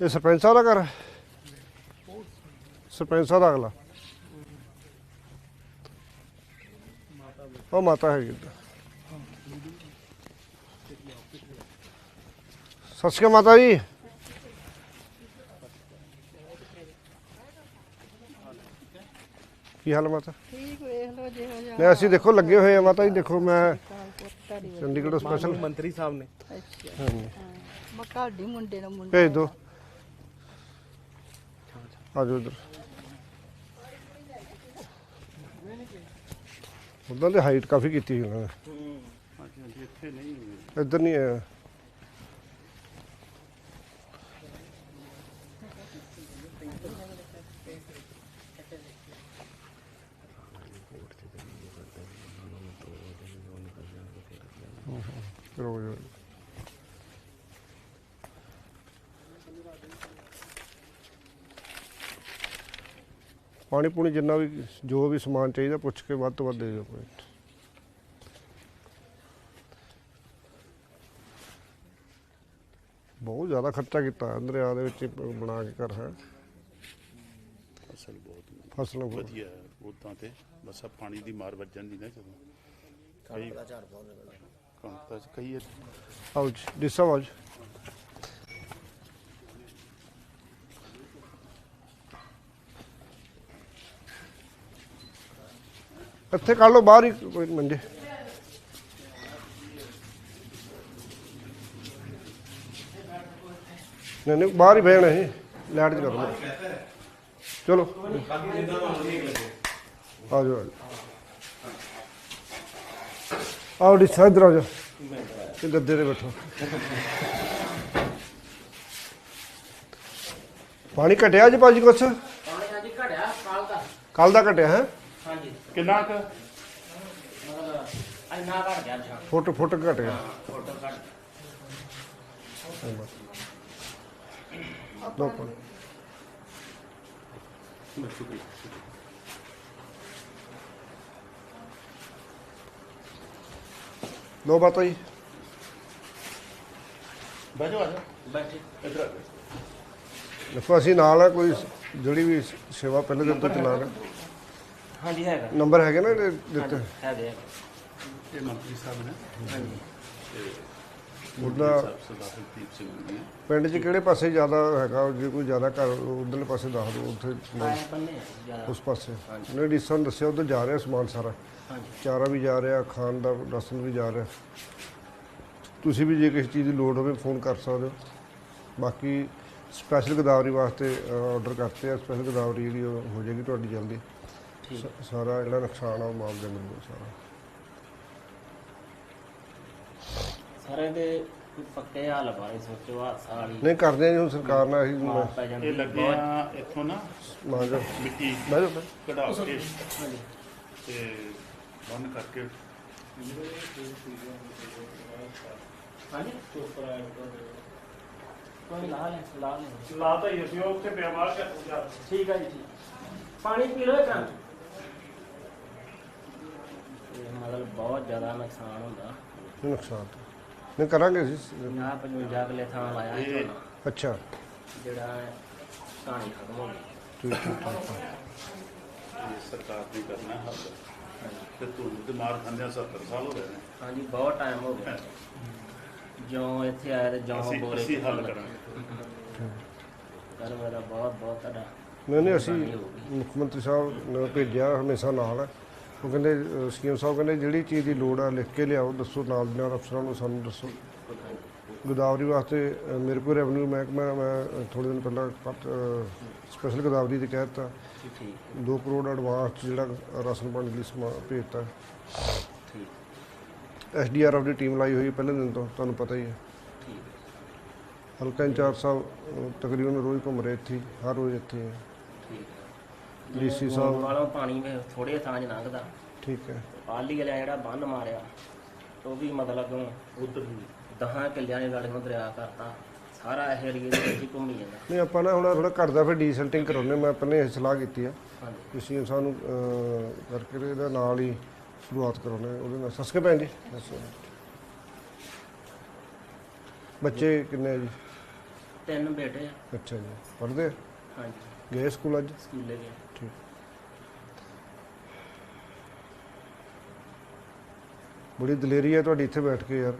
ਇਹ ਸਰਪੰਚ ਸਾਹਿਬ ਦਾ ਘਰ ਹੈ ਸਰਪੰਚ ਸਾਹਿਬ ਦਾ ਅਗਲਾ ਉਹ ਮਾਤਾ ਹੈਗੀ ਇੱਧਰ। ਸਤਿ ਸ਼੍ਰੀ ਅਕਾਲ ਮਾਤਾ ਜੀ ਕੀ ਹਾਲ ਹੈ ਮਾਤਾ ਠੀਕ ਵੇਖ ਲਓ ਜਿਹੋ ਜਿਹਾ ਮੈਂ ਅਸੀਂ ਦੇਖੋ ਲੱਗੇ ਹੋਏ ਆ ਮਾਤਾ ਜੀ ਦੇਖੋ ਮੈਂ ਤੁਹਾਡੀ ਚੰਡੀਗੜ੍ਹ ਸਪੈਸ਼ਲ ਮੰਤਰੀ ਸਾਹਿਬ ਨੇ ਅੱਛਾ ਮੈਂ ਘਾਡੀ ਮੁੰਡੇ ਨੂੰ ਮੁੰਡਾ ਭੇਜ ਦਿਓ ਆ ਜਾਓ ਇੱਧਰ ਉਦਾਂ ਹਾਈਟ ਕਾਫੀ ਕੀਤੀ ਸੀ ਉਹਨਾਂ ਨੇ। ਇੱਧਰ ਨਹੀਂ ਆਇਆ। ਚਲੋ ਜੀ। ਪਾਣੀ ਪੂਣੀ ਜਿੰਨਾ ਵੀ ਜੋ ਵੀ ਸਮਾਨ ਚਾਹੀਦਾ ਪੁੱਛ ਕੇ ਵੱਧ ਤੋਂ ਵੱਧ ਦੇ ਦਿਓ ਕੋਈ ਬਹੁਤ ਜ਼ਿਆਦਾ ਖਰਚਾ ਕੀਤਾ ਅੰਦਰਿਆ ਦੇ ਵਿੱਚ ਹੀ ਬਣਾ ਕੇ ਘਰ ਹੈ। ਫਸਲ ਬਹੁਤ ਫਸਲ ਬਹੁਤ- ਵਧੀਆ ਹੈ ਉਦਾਂ ਤੇ। ਬਸ ਆ ਪਾਣੀ ਦੀ ਮਾਰ ਵੱਜਣ ਦੀ ਨਾ ਜਦੋਂ। ਕਣਕ ਦਾ ਝਾੜ ਬਹੁਤ ਕਣਕ ਦਾ ਕਈ ਡਿਸਾ ਇੱਥੇ ਕੱਢ ਲਓ ਬਾਹਰ ਹੀ ਕੋਈ ਮੰਜੇ। ਨਹੀਂ ਨਹੀਂ ਬਾਹਰ ਹੀ ਬਹਿਣਾ ਹੈ ਲਾਈਟ ਚ ਕਰ ਲਓ ਚਲੋ। ਆ ਜਾਓ। ਆਓ ਡਿਸਾ ਇੱਧਰ ਆ ਜਾਓ। ਤੇ ਗੱਦੇ ਤੇ ਬੈਠੋ। ਪਾਣੀ ਘਟਿਆ ਜੀ ਭਾਜੀ ਕੁਛ? ਪਾਣੀ ਹਾਂਜੀ ਘੜਿਆ ਕੱਲ ਦਾ। ਕੱਲ ਦਾ ਘਟਿਆ ਹੈ? ਕਿੰਨਾ ਕੁ? ਇੰਨਾ ਘੜ ਗਿਆ ਅੱਛਾ ਫੁੱਟ ਫੁੱਟ ਘਟਿਆ ਫੋਟੋ ਕੱਢ ਲਓ ਪਾਣੀ। ਲਓ ਬਾਤੋ ਜੀ। ਬੈਠੋ ਆ ਜਾ ਬੈਠੇ। ਇੱਧਰ ਆ ਦੇਖੋ ਅਸੀਂ ਨਾਲ ਆ ਕੋਈ ਜਿਹੜੀ ਵੀ ਸੇਵਾ ਪਹਿਲੇ ਦਿਨ ਤੋਂ ਚਲਾ ਰਹੇ। ਹਾਂਜੀ ਹੈਗਾ। ਨੰਬਰ ਹੈਗੇ ਨਾ ਇਹਦੇ ਦਿੱਤੇ? ਹੈਗੇ ਇਹ ਮੰਤਰੀ ਸਾਹਿਬ ਨੇ। ਹਾਂਜੀ। ਉਹਦਾ ਪਿੰਡ 'ਚ ਕਿਹੜੇ ਪਾਸੇ ਜ਼ਿਆਦਾ ਹੈਗਾ? ਜੇ ਕੋਈ ਜ਼ਿਆਦਾ ਘਰ ਉਧਰਲੇ ਪਾਸੇ ਦੱਸ ਦਿਓ ਉੱਥੇ ਉਸ ਪਾਸੇ। ਨੇ ਡੀਸਨ ਦੱਸਿਆ ਉਧਰ ਜਾ ਰਿਹਾ ਸਮਾਨ ਸਾਰਾ। ਹਾਂਜੀ। ਚਾਰਾ ਵੀ ਜਾ ਰਿਹਾ ਖਾਣ ਦਾ ਰਸਨ ਵੀ ਜਾ ਰਿਹਾ। ਤੁਸੀਂ ਵੀ ਜੇ ਕਿਸੇ ਚੀਜ਼ ਦੀ ਲੋੜ ਹੋਵੇ ਫੋਨ ਕਰ ਸਕਦੇ ਹੋ। ਬਾਕੀ ਸਪੈਸ਼ਲ ਗਦਾਵਰੀ ਵਾਸਤੇ ਆਰਡਰ ਕਰਤੇ ਆ। ਸਪੈਸ਼ਲ ਗਦਾਵਰੀ ਜਿਹੜੀ ਉਹ ਹੋ ਜਾਏਗੀ ਤੁਹਾਡੀ ਜਲਦੀ। ਸ- ਸਾਰਾ ਜਿਹੜਾ ਨੁਕਸਾਨ ਆ ਉਹ ਮੁਆਵਜ਼ਾ ਮਿਲੂਗਾ ਸਾਰਾ। ਸਾਰੇ ਦੇ ਕੋਈ ਪੱਕੇ ਹਾਲ ਬਾਰੇ ਸੋਚੋ ਆ ਸਾਲੀ ਨਹੀਂ ਕਰਦੇ ਆ ਜੀ ਹੁਣ ਸਰਕਾਰ ਨਾਲ ਅਸੀਂ ਮਾਰ ਪੈ ਜਾਂਦੀ ਇਹ ਲੱਗੇ ਆ ਇੱਥੋਂ ਨਾ ਮਾਂ ਜੋ ਮਿੱਟੀ ਬਹਿ ਜਾਓ ਕਢਾ ਕੇ ਤੇ ਬੰਨ ਕਰਕੇ ਹਾਂਜੀ? ਕੋਈ ਲਾ ਲੈ ਲਾ ਲੈ ਲਾਤਾ ਹੀ ਅਸੀਂ ਉੱਥੇ ਪਿਆ ਬਾਹਰ ਜਾ। ਠੀਕ ਹੈ ਜੀ ਠੀਕ। ਪਾਣੀ ਪੀ ਲਓ ਇੱਕ ਇਹ ਮਤਲਬ ਬਹੁਤ ਜ਼ਿਆਦਾ ਨੁਕਸਾਨ ਹੁੰਦਾ। ਨੁਕਸਾਨ? ਨਹੀਂ ਕਰਾਂਗੇ ਅਸੀਂ। ਨਾ 55 ਕਿਲੇ ਥਾਂ ਲਾਇਆ ਸੀ ਇਹ- ਝੋਨਾ, ਅੱਛਾ। ਜਿਹੜਾ ਕਹਾਣੀ ਖਤਮ ਹੋ ਗਈ। ਠੀਕ ਠੀਕ ਠੀਕ ਇਹ ਸਰਕਾਰ ਨੇ ਕਰਨਾ ਹੱਲ ਤੇ ਤੂੰ ਤੇ ਮਾਰ ਖਾਂਦਿਆਂ 70 ਸਾਲ ਹੋ ਗਏ ਨੇ। ਹਾਂਜੀ ਬਹੁਤ ਟਾਈਮ ਹੋ ਗਿਆ। ਜਿਉਂ ਇੱਥੇ ਆਏ ਤੇ ਜਿਉਂ ਅਸੀਂ ਬੋਰੇ ਅਸੀਂ ਹੱਲ। ਕਰਾਂਗੇ। ਕਰ ਮੇਰਾ ਬਹੁਤ ਬਹੁਤ ਤੁਹਾਡਾ ਨਹੀਂ ਨਹੀਂ ਅਸੀਂ ਮੁੱਖ ਮੰਤਰੀ ਸਾਹਿਬ ਨੇ ਭੇਜਿਆ ਹਮੇਸ਼ਾ ਨਾਲ ਹੈ। ਉਹ ਕਹਿੰਦੇ ਸੀਐਮ ਸਾਹਿਬ ਕਹਿੰਦੇ, ਜਿਹੜੀ ਚੀਜ਼ ਦੀ ਲੋੜ ਆ, ਲਿਖ ਕੇ ਲਿਆਓ, ਦੱਸੋ, ਨਾਲ ਦੇ ਨਾਲ ਅਫਸਰਾਂ ਨੂੰ ਸਾਨੂੰ ਦੱਸੋ। ਗੋਦਾਵਰੀ ਵਾਸਤੇ ਮੇਰੇ ਕੋਲ ਰੈਵਨਿਊ ਮਹਿਕਮਾ ਮੈਂ ਥੋੜੇ ਦਿਨ ਪਹਿਲਾਂ ਸਪੈਸ਼ਲ ਗੋਦਾਵਰੀ ਤੇ ਕਹਿ ਦਿੱਤਾ। ਠੀਕ 2 ਕਰੋੜ ਐਡਵਾਂਸ ਜਿਹੜਾ ਰਾਸ਼ਨ ਪਾਣੀ ਲਈ ਸਮਾਂ, ਭੇਜਤਾ। ਠੀਕ ਐਸਡੀਆਰਐਫ ਦੀ ਟੀਮ ਲਾਈ ਹੋਈ ਪਹਿਲੇ ਦਿਨ ਤੋਂ, ਤੁਹਾਨੂੰ ਪਤਾ ਹੀ ਹੈ। ਹਲਕਾ ਇੰਚਾਰਜ ਸਾਹਿਬ ਤਕਰੀਬਨ ਰੋਜ਼ ਘੁੰਮ ਰਹੇ ਇੱਥੇ, ਹਰ ਰੋਜ਼ ਇੱਥੇ ਡੀਸੀ ਸਾਹਿਬ ਵਾਲੋਂ ਪਾਣੀ ਵੇ ਥੋੜੇ ਥਾਂ 'ਚ ਲੰਘਦਾ। ਠੀਕ ਹੈ। ਪਾਲੀ ਵਾਲਾ ਜਿਹੜਾ ਬੰਨ ਮਾਰਿਆ ਉਹ ਵੀ ਮਤਲਬ ਉਧਰ ਦਹਾਂ ਕਿੱਲਿਆਂ ਨੇ ਗਾੜੀਆਂ ਦਰਿਆ ਕਰਤਾ। ਸਾਰਾ ਇਹ ਏਰੀਏ ਦੇ ਵਿੱਚ ਹੀ ਘੁੰਮੀ ਜਾਂਦਾ। ਨਹੀਂ ਆਪਾਂ ਨਾ ਹੁਣ ਥੋੜਾ ਘਰ ਦਾ ਫਿਰ ਡੀਸੈਂਟਿੰਗ ਕਰਾਉਣੇ ਮੈਂ ਪਹਿਲੇ ਇਹ ਸਲਾਹ ਕੀਤੀ ਹੈ ਹਾਂਜੀ। ਤੁਸੀਂ ਸਾਨੂੰ ਕਰਕੇ ਤੇ ਇਹਦਾ ਨਾਲ ਹੀ ਸ਼ੁਰੂਆਤ ਕਰਾਉਣੇ ਉਹਦੇ ਨਾਲ। ਸਸਕੇ ਭੈਣ ਜੀ। ਦੱਸੋ। ਬੱਚੇ ਕਿੰਨੇ ਆ ਜੀ? ਤਿੰਨ ਬੇਟੇ ਆ। ਅੱਛਾ ਜੀ। ਪੜ੍ਹਦੇ ਆ? ਹਾਂਜੀ। ਗਏ ਸਕੂਲ ਅੱਜ? ਸਕੂਲੇ ਗਏ ਠੀਕ ਬੜੀ ਦਲੇਰੀ ਹੈ ਤੁਹਾਡੀ ਇੱਥੇ ਬੈਠ ਕੇ ਯਾਰ।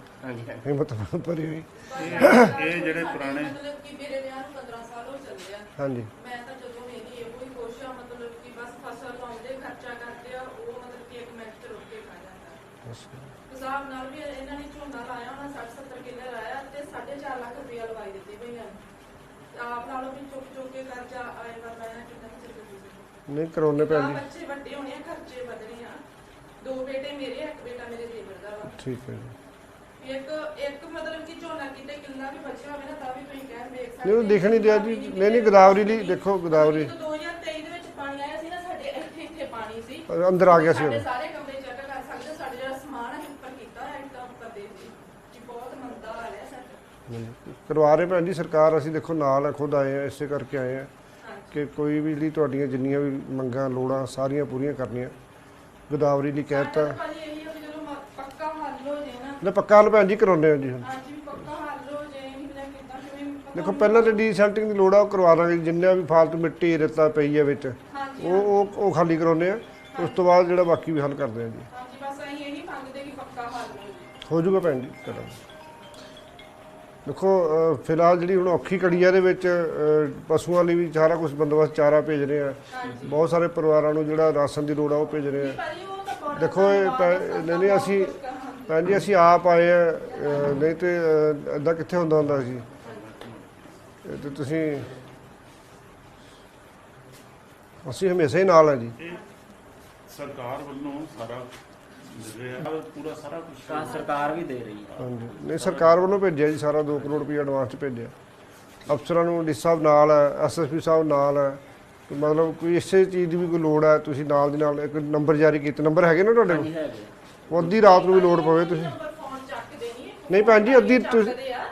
ਹਿੰਮਤ ਭਰੀ ਹੋਈ। ਇਹ ਇਹ ਜਿਹੜੇ ਪੁਰਾਣੇ ਮਤਲਬ ਕਿ ਮੇਰੇ ਵਿਆਹ ਨੂੰ 15 ਸਾਲ ਹੋ ਚੱਲੇ ਆ। ਹਾਂਜੀ। ਮੈਂ ਤਾਂ ਜਦੋਂ ਮੇਰੀ ਇਹੋ ਹੀ ਕੋਸ਼ਿਸ਼ ਆ ਮਤਲਬ ਕਿ ਬਸ ਫਸਲ ਲਾਉਂਦੇ ਖਰਚਾ ਕਰਦੇ ਆ ਉਹ ਮਤਲਬ ਕਿ ਇੱਕ ਮਿੰਟ ਚ ਰੁੱਕ ਕੇ ਖਾ ਜਾਂਦਾ। ਬਸ। ਹਿਸਾਬ ਨਾਲ ਵੀ ਇਹਨਾਂ ਨੇ ਝੋਨਾ ਲਾਇਆ ਉਹਨਾਂ 60 70 ਕਿੱਲੇ ਲਾਇਆ ਤੇ 4.5 ਲੱਖ ਰੁਪਇਆ ਲਵਾਈ ਦਿੱਤੀ ਭਈਆਂ ਨੇ। ਆਪ ਨਾਲੋਂ ਵੀ ਚੁੱਕ ਚੁੱਕ ਕੇ ਖਰਚਾ ਆਏ ਵਾਰ ਮੈਂ ਕਿੰਨਾ ਨਹੀਂ ਜੀ ਬੱਚੇ ਵੱਡੇ ਹੋਣੇ ਆ ਖਰਚੇ ਵਧਣੇ ਆ ਦੋ ਬੇਟੇ ਮੇਰੇ ਆ, ਇੱਕ ਬੇਟਾ ਮੇਰੇ ਦੇਵਰ ਦਾ ਵਾ ਠੀਕ ਹੈ ਜੀ। ਇੱਕ ਇੱਕ ਮਤਲਬ ਕਿ ਝੋਨਾ ਕਿਤੇ ਕਿੱਲਾ ਵੀ ਬਚਿਆ ਹੋਵੇ ਨਾ ਤਾਂ ਵੀ ਤੁਸੀਂ ਕਹਿ ਵੇਖ ਸਕਦੇ ਨਹੀਂ ਉਹ ਦਿਖ ਨਹੀਂ ਰਿਹਾ ਜੀ। ਨਹੀਂ ਨਹੀਂ ਗੋਦਾਵਰੀ ਲਈ ਦੇਖੋ ਗੋਦਾਵਰੀ। ਜਦੋਂ 2023 ਦੇ ਵਿੱਚ ਪਾਣੀ ਆਇਆ ਸੀ ਨਾ ਸਾਡੇ ਇੱਥੇ ਇੱਥੇ ਪਾਣੀ ਸੀ। ਅੰਦਰ ਆ ਗਿਆ ਸੀ ਸਾਡੇ ਉਹ ਸਾਰੇ ਕਮਰੇ ਚੈੱਕ ਕਰ ਸਕਦੇ ਹੋ, ਸਾਡੇ ਜਿਹੜਾ ਸਮਾਨ ਹੈ ਉੱਪਰ ਕੀਤਾ ਹੈ ਇੱਦਾਂ ਉੱਪਰ ਦੇ ਜੀ ਕਿ ਬਹੁਤ ਮੰਦਾ ਹਾਲ ਹੈ ਸਾਡਾ। ਕਰਵਾ ਰਹੇ ਭੈਣ ਜੀ ਸਰਕਾਰ ਅਸੀਂ ਦੇਖੋ ਨਾਲ ਆ ਖੁਦ ਆਏ ਆ ਇਸੇ ਕਰਕੇ ਆਏ ਆ ਕਿ ਕੋਈ ਵੀ ਜਿਹੜੀ ਤੁਹਾਡੀਆਂ ਜਿੰਨੀਆਂ ਵੀ ਮੰਗਾਂ ਲੋੜਾਂ ਸਾਰੀਆਂ ਪੂਰੀਆਂ ਕਰਨੀਆਂ। ਗੋਦਾਵਰੀ ਲਈ ਕਹਿ ਸਾਡਾ ਦਿੱਤਾ। ਤਾਂ ਭਾਜੀ ਇਹੀ ਆ ਵੀ ਜਦੋਂ ਮ- ਪੱਕਾ ਹੱਲ ਹੋ ਜੇ ਨਾ ਲੈ ਪੱਕਾ ਹੱਲ ਭੈਣ ਜੀ ਕਰਾਉਣੇ ਆ ਜੀ ਹੁਣ। ਹਾਂਜੀ ਵੀ ਪੱਕਾ ਹੱਲ ਹੋ ਜੇ ਨਹੀਂ ਪਤਾ ਕਿੱਦਾਂ ਕਿਵੇਂ ਪਤਾ ਦੇਖੋ ਪਹਿਲਾਂ ਤੇ ਡੀਸੈਂਟਿੰਗ ਦੀ ਲੋੜ ਆ ਉਹ ਕਰਵਾ ਦਾਂਗੇ ਜਿੰਨਾ ਵੀ ਫਾਲਤੂ ਮਿੱਟੀ ਰੇਤਾ ਪਈ ਹੈ ਵਿੱਚ। ਹਾਂਜੀ ਉਹ ਉਹ ਉਹ ਖਾਲੀ ਕਰਾਉਣੇ ਆ। ਉਸ ਤੋਂ ਬਾਅਦ ਜਿਹੜਾ ਬਾਕੀ ਵੀ ਹੱਲ ਕਰਦੇ ਆ ਜੀ। ਹਾਂਜੀ ਬਸ ਅਸੀਂ ਇਹੀ ਮੰਗਦੇ ਕਿ ਪੱਕਾ ਹੱਲ ਹੋ ਜੇ। ਹੋ ਜਾਊਗਾ ਭੈਣ ਜੀ ਕਰਾਂਗੇ। ਦੇਖੋ ਫਿਲਹਾਲ ਜਿਹੜੀ ਹੁਣ ਔਖੀ ਕੜੀ ਆ ਇਹਦੇ ਵਿੱਚ ਪਸ਼ੂਆਂ ਲਈ ਵੀ ਸਾਰਾ ਕੁਝ ਬੰਦੋਬਸਤ ਚਾਰਾ ਭੇਜ ਰਹੇ ਆ। ਬਹੁਤ ਸਾਰੇ ਪਰਿਵਾਰਾਂ ਨੂੰ ਜਿਹੜਾ ਰਾਸ਼ਨ ਦੀ ਲੋੜ ਆ ਉਹ ਭੇਜ ਰਹੇ ਆ। ਭਾਜੀ ਉਹ ਤਾਂ ਬਹੁਤ ਦੇਖੋ ਇਹ ਭੈ- ਨਹੀਂ ਨਹੀਂ ਅਸੀਂ ਭੈਣ ਜੀ ਅਸੀਂ ਆਪ ਆਏ ਆ ਨਹੀਂ ਤੇ ਇਦਾਂ ਕਿੱਥੇ ਹੁੰਦਾ ਹੁੰਦਾ ਸੀ? ਇਹ ਤੇ ਤੁਸੀਂ ਅਸੀਂ ਹਮੇਸ਼ਾ ਹੀ ਨਾਲ ਆ ਜੀ। ਇਹ ਸਰਕਾਰ ਵੱਲੋਂ ਸਾਰਾ ਮਿਲ ਰਿਹਾ ਪੂਰਾ ਸਾਰਾ ਕੁਝ ਕਾ ਸਰਕਾਰ ਵੀ ਦੇ ਰਹੀ ਆ ਹਾਂਜੀ ਨਹੀਂ ਸਰਕਾਰ ਵੱਲੋਂ ਭੇਜਿਆ ਜੀ ਸਾਰਾ 2 ਕਰੋੜ ਰੁਪਏ ਐਡਵਾਂਸ ਚ ਭੇਜਿਆ। ਅਫਸਰਾਂ ਨੂੰ ਡੀ ਸਾਹਿਬ ਨਾਲ ਹੈ ਐਸਐਸਪੀ ਸਾਹਿਬ ਨਾਲ ਹੈ ਤੇ ਮਤਲਬ ਕੋਈ ਇਸੇ ਚੀਜ਼ ਦੀ ਵੀ ਕੋਈ ਲੋੜ ਹੈ ਤੁਸੀਂ ਨਾਲ ਦੀ ਨਾਲ ਇੱਕ ਨੰਬਰ ਜਾਰੀ ਕੀਤਾ। ਨੰਬਰ ਹੈਗੇ ਨਾ ਤੁਹਾਡੇ ਹਾਂਜੀ ਕੋਲ ਹੈਗੇ। ਉਹ ਅੱਧੀ ਰਾਤ ਨੂੰ ਵੀ ਲੋੜ ਪਵੇ ਤੁਸੀਂ। ਫੋਨ ਚੱਕਦੇ ਨਹੀਂ ਨਹੀਂ ਭੈਣ ਜੀ, ਅੱਧੀ ਤੁਸੀਂ- ਚੱਕਦੇ ਆ।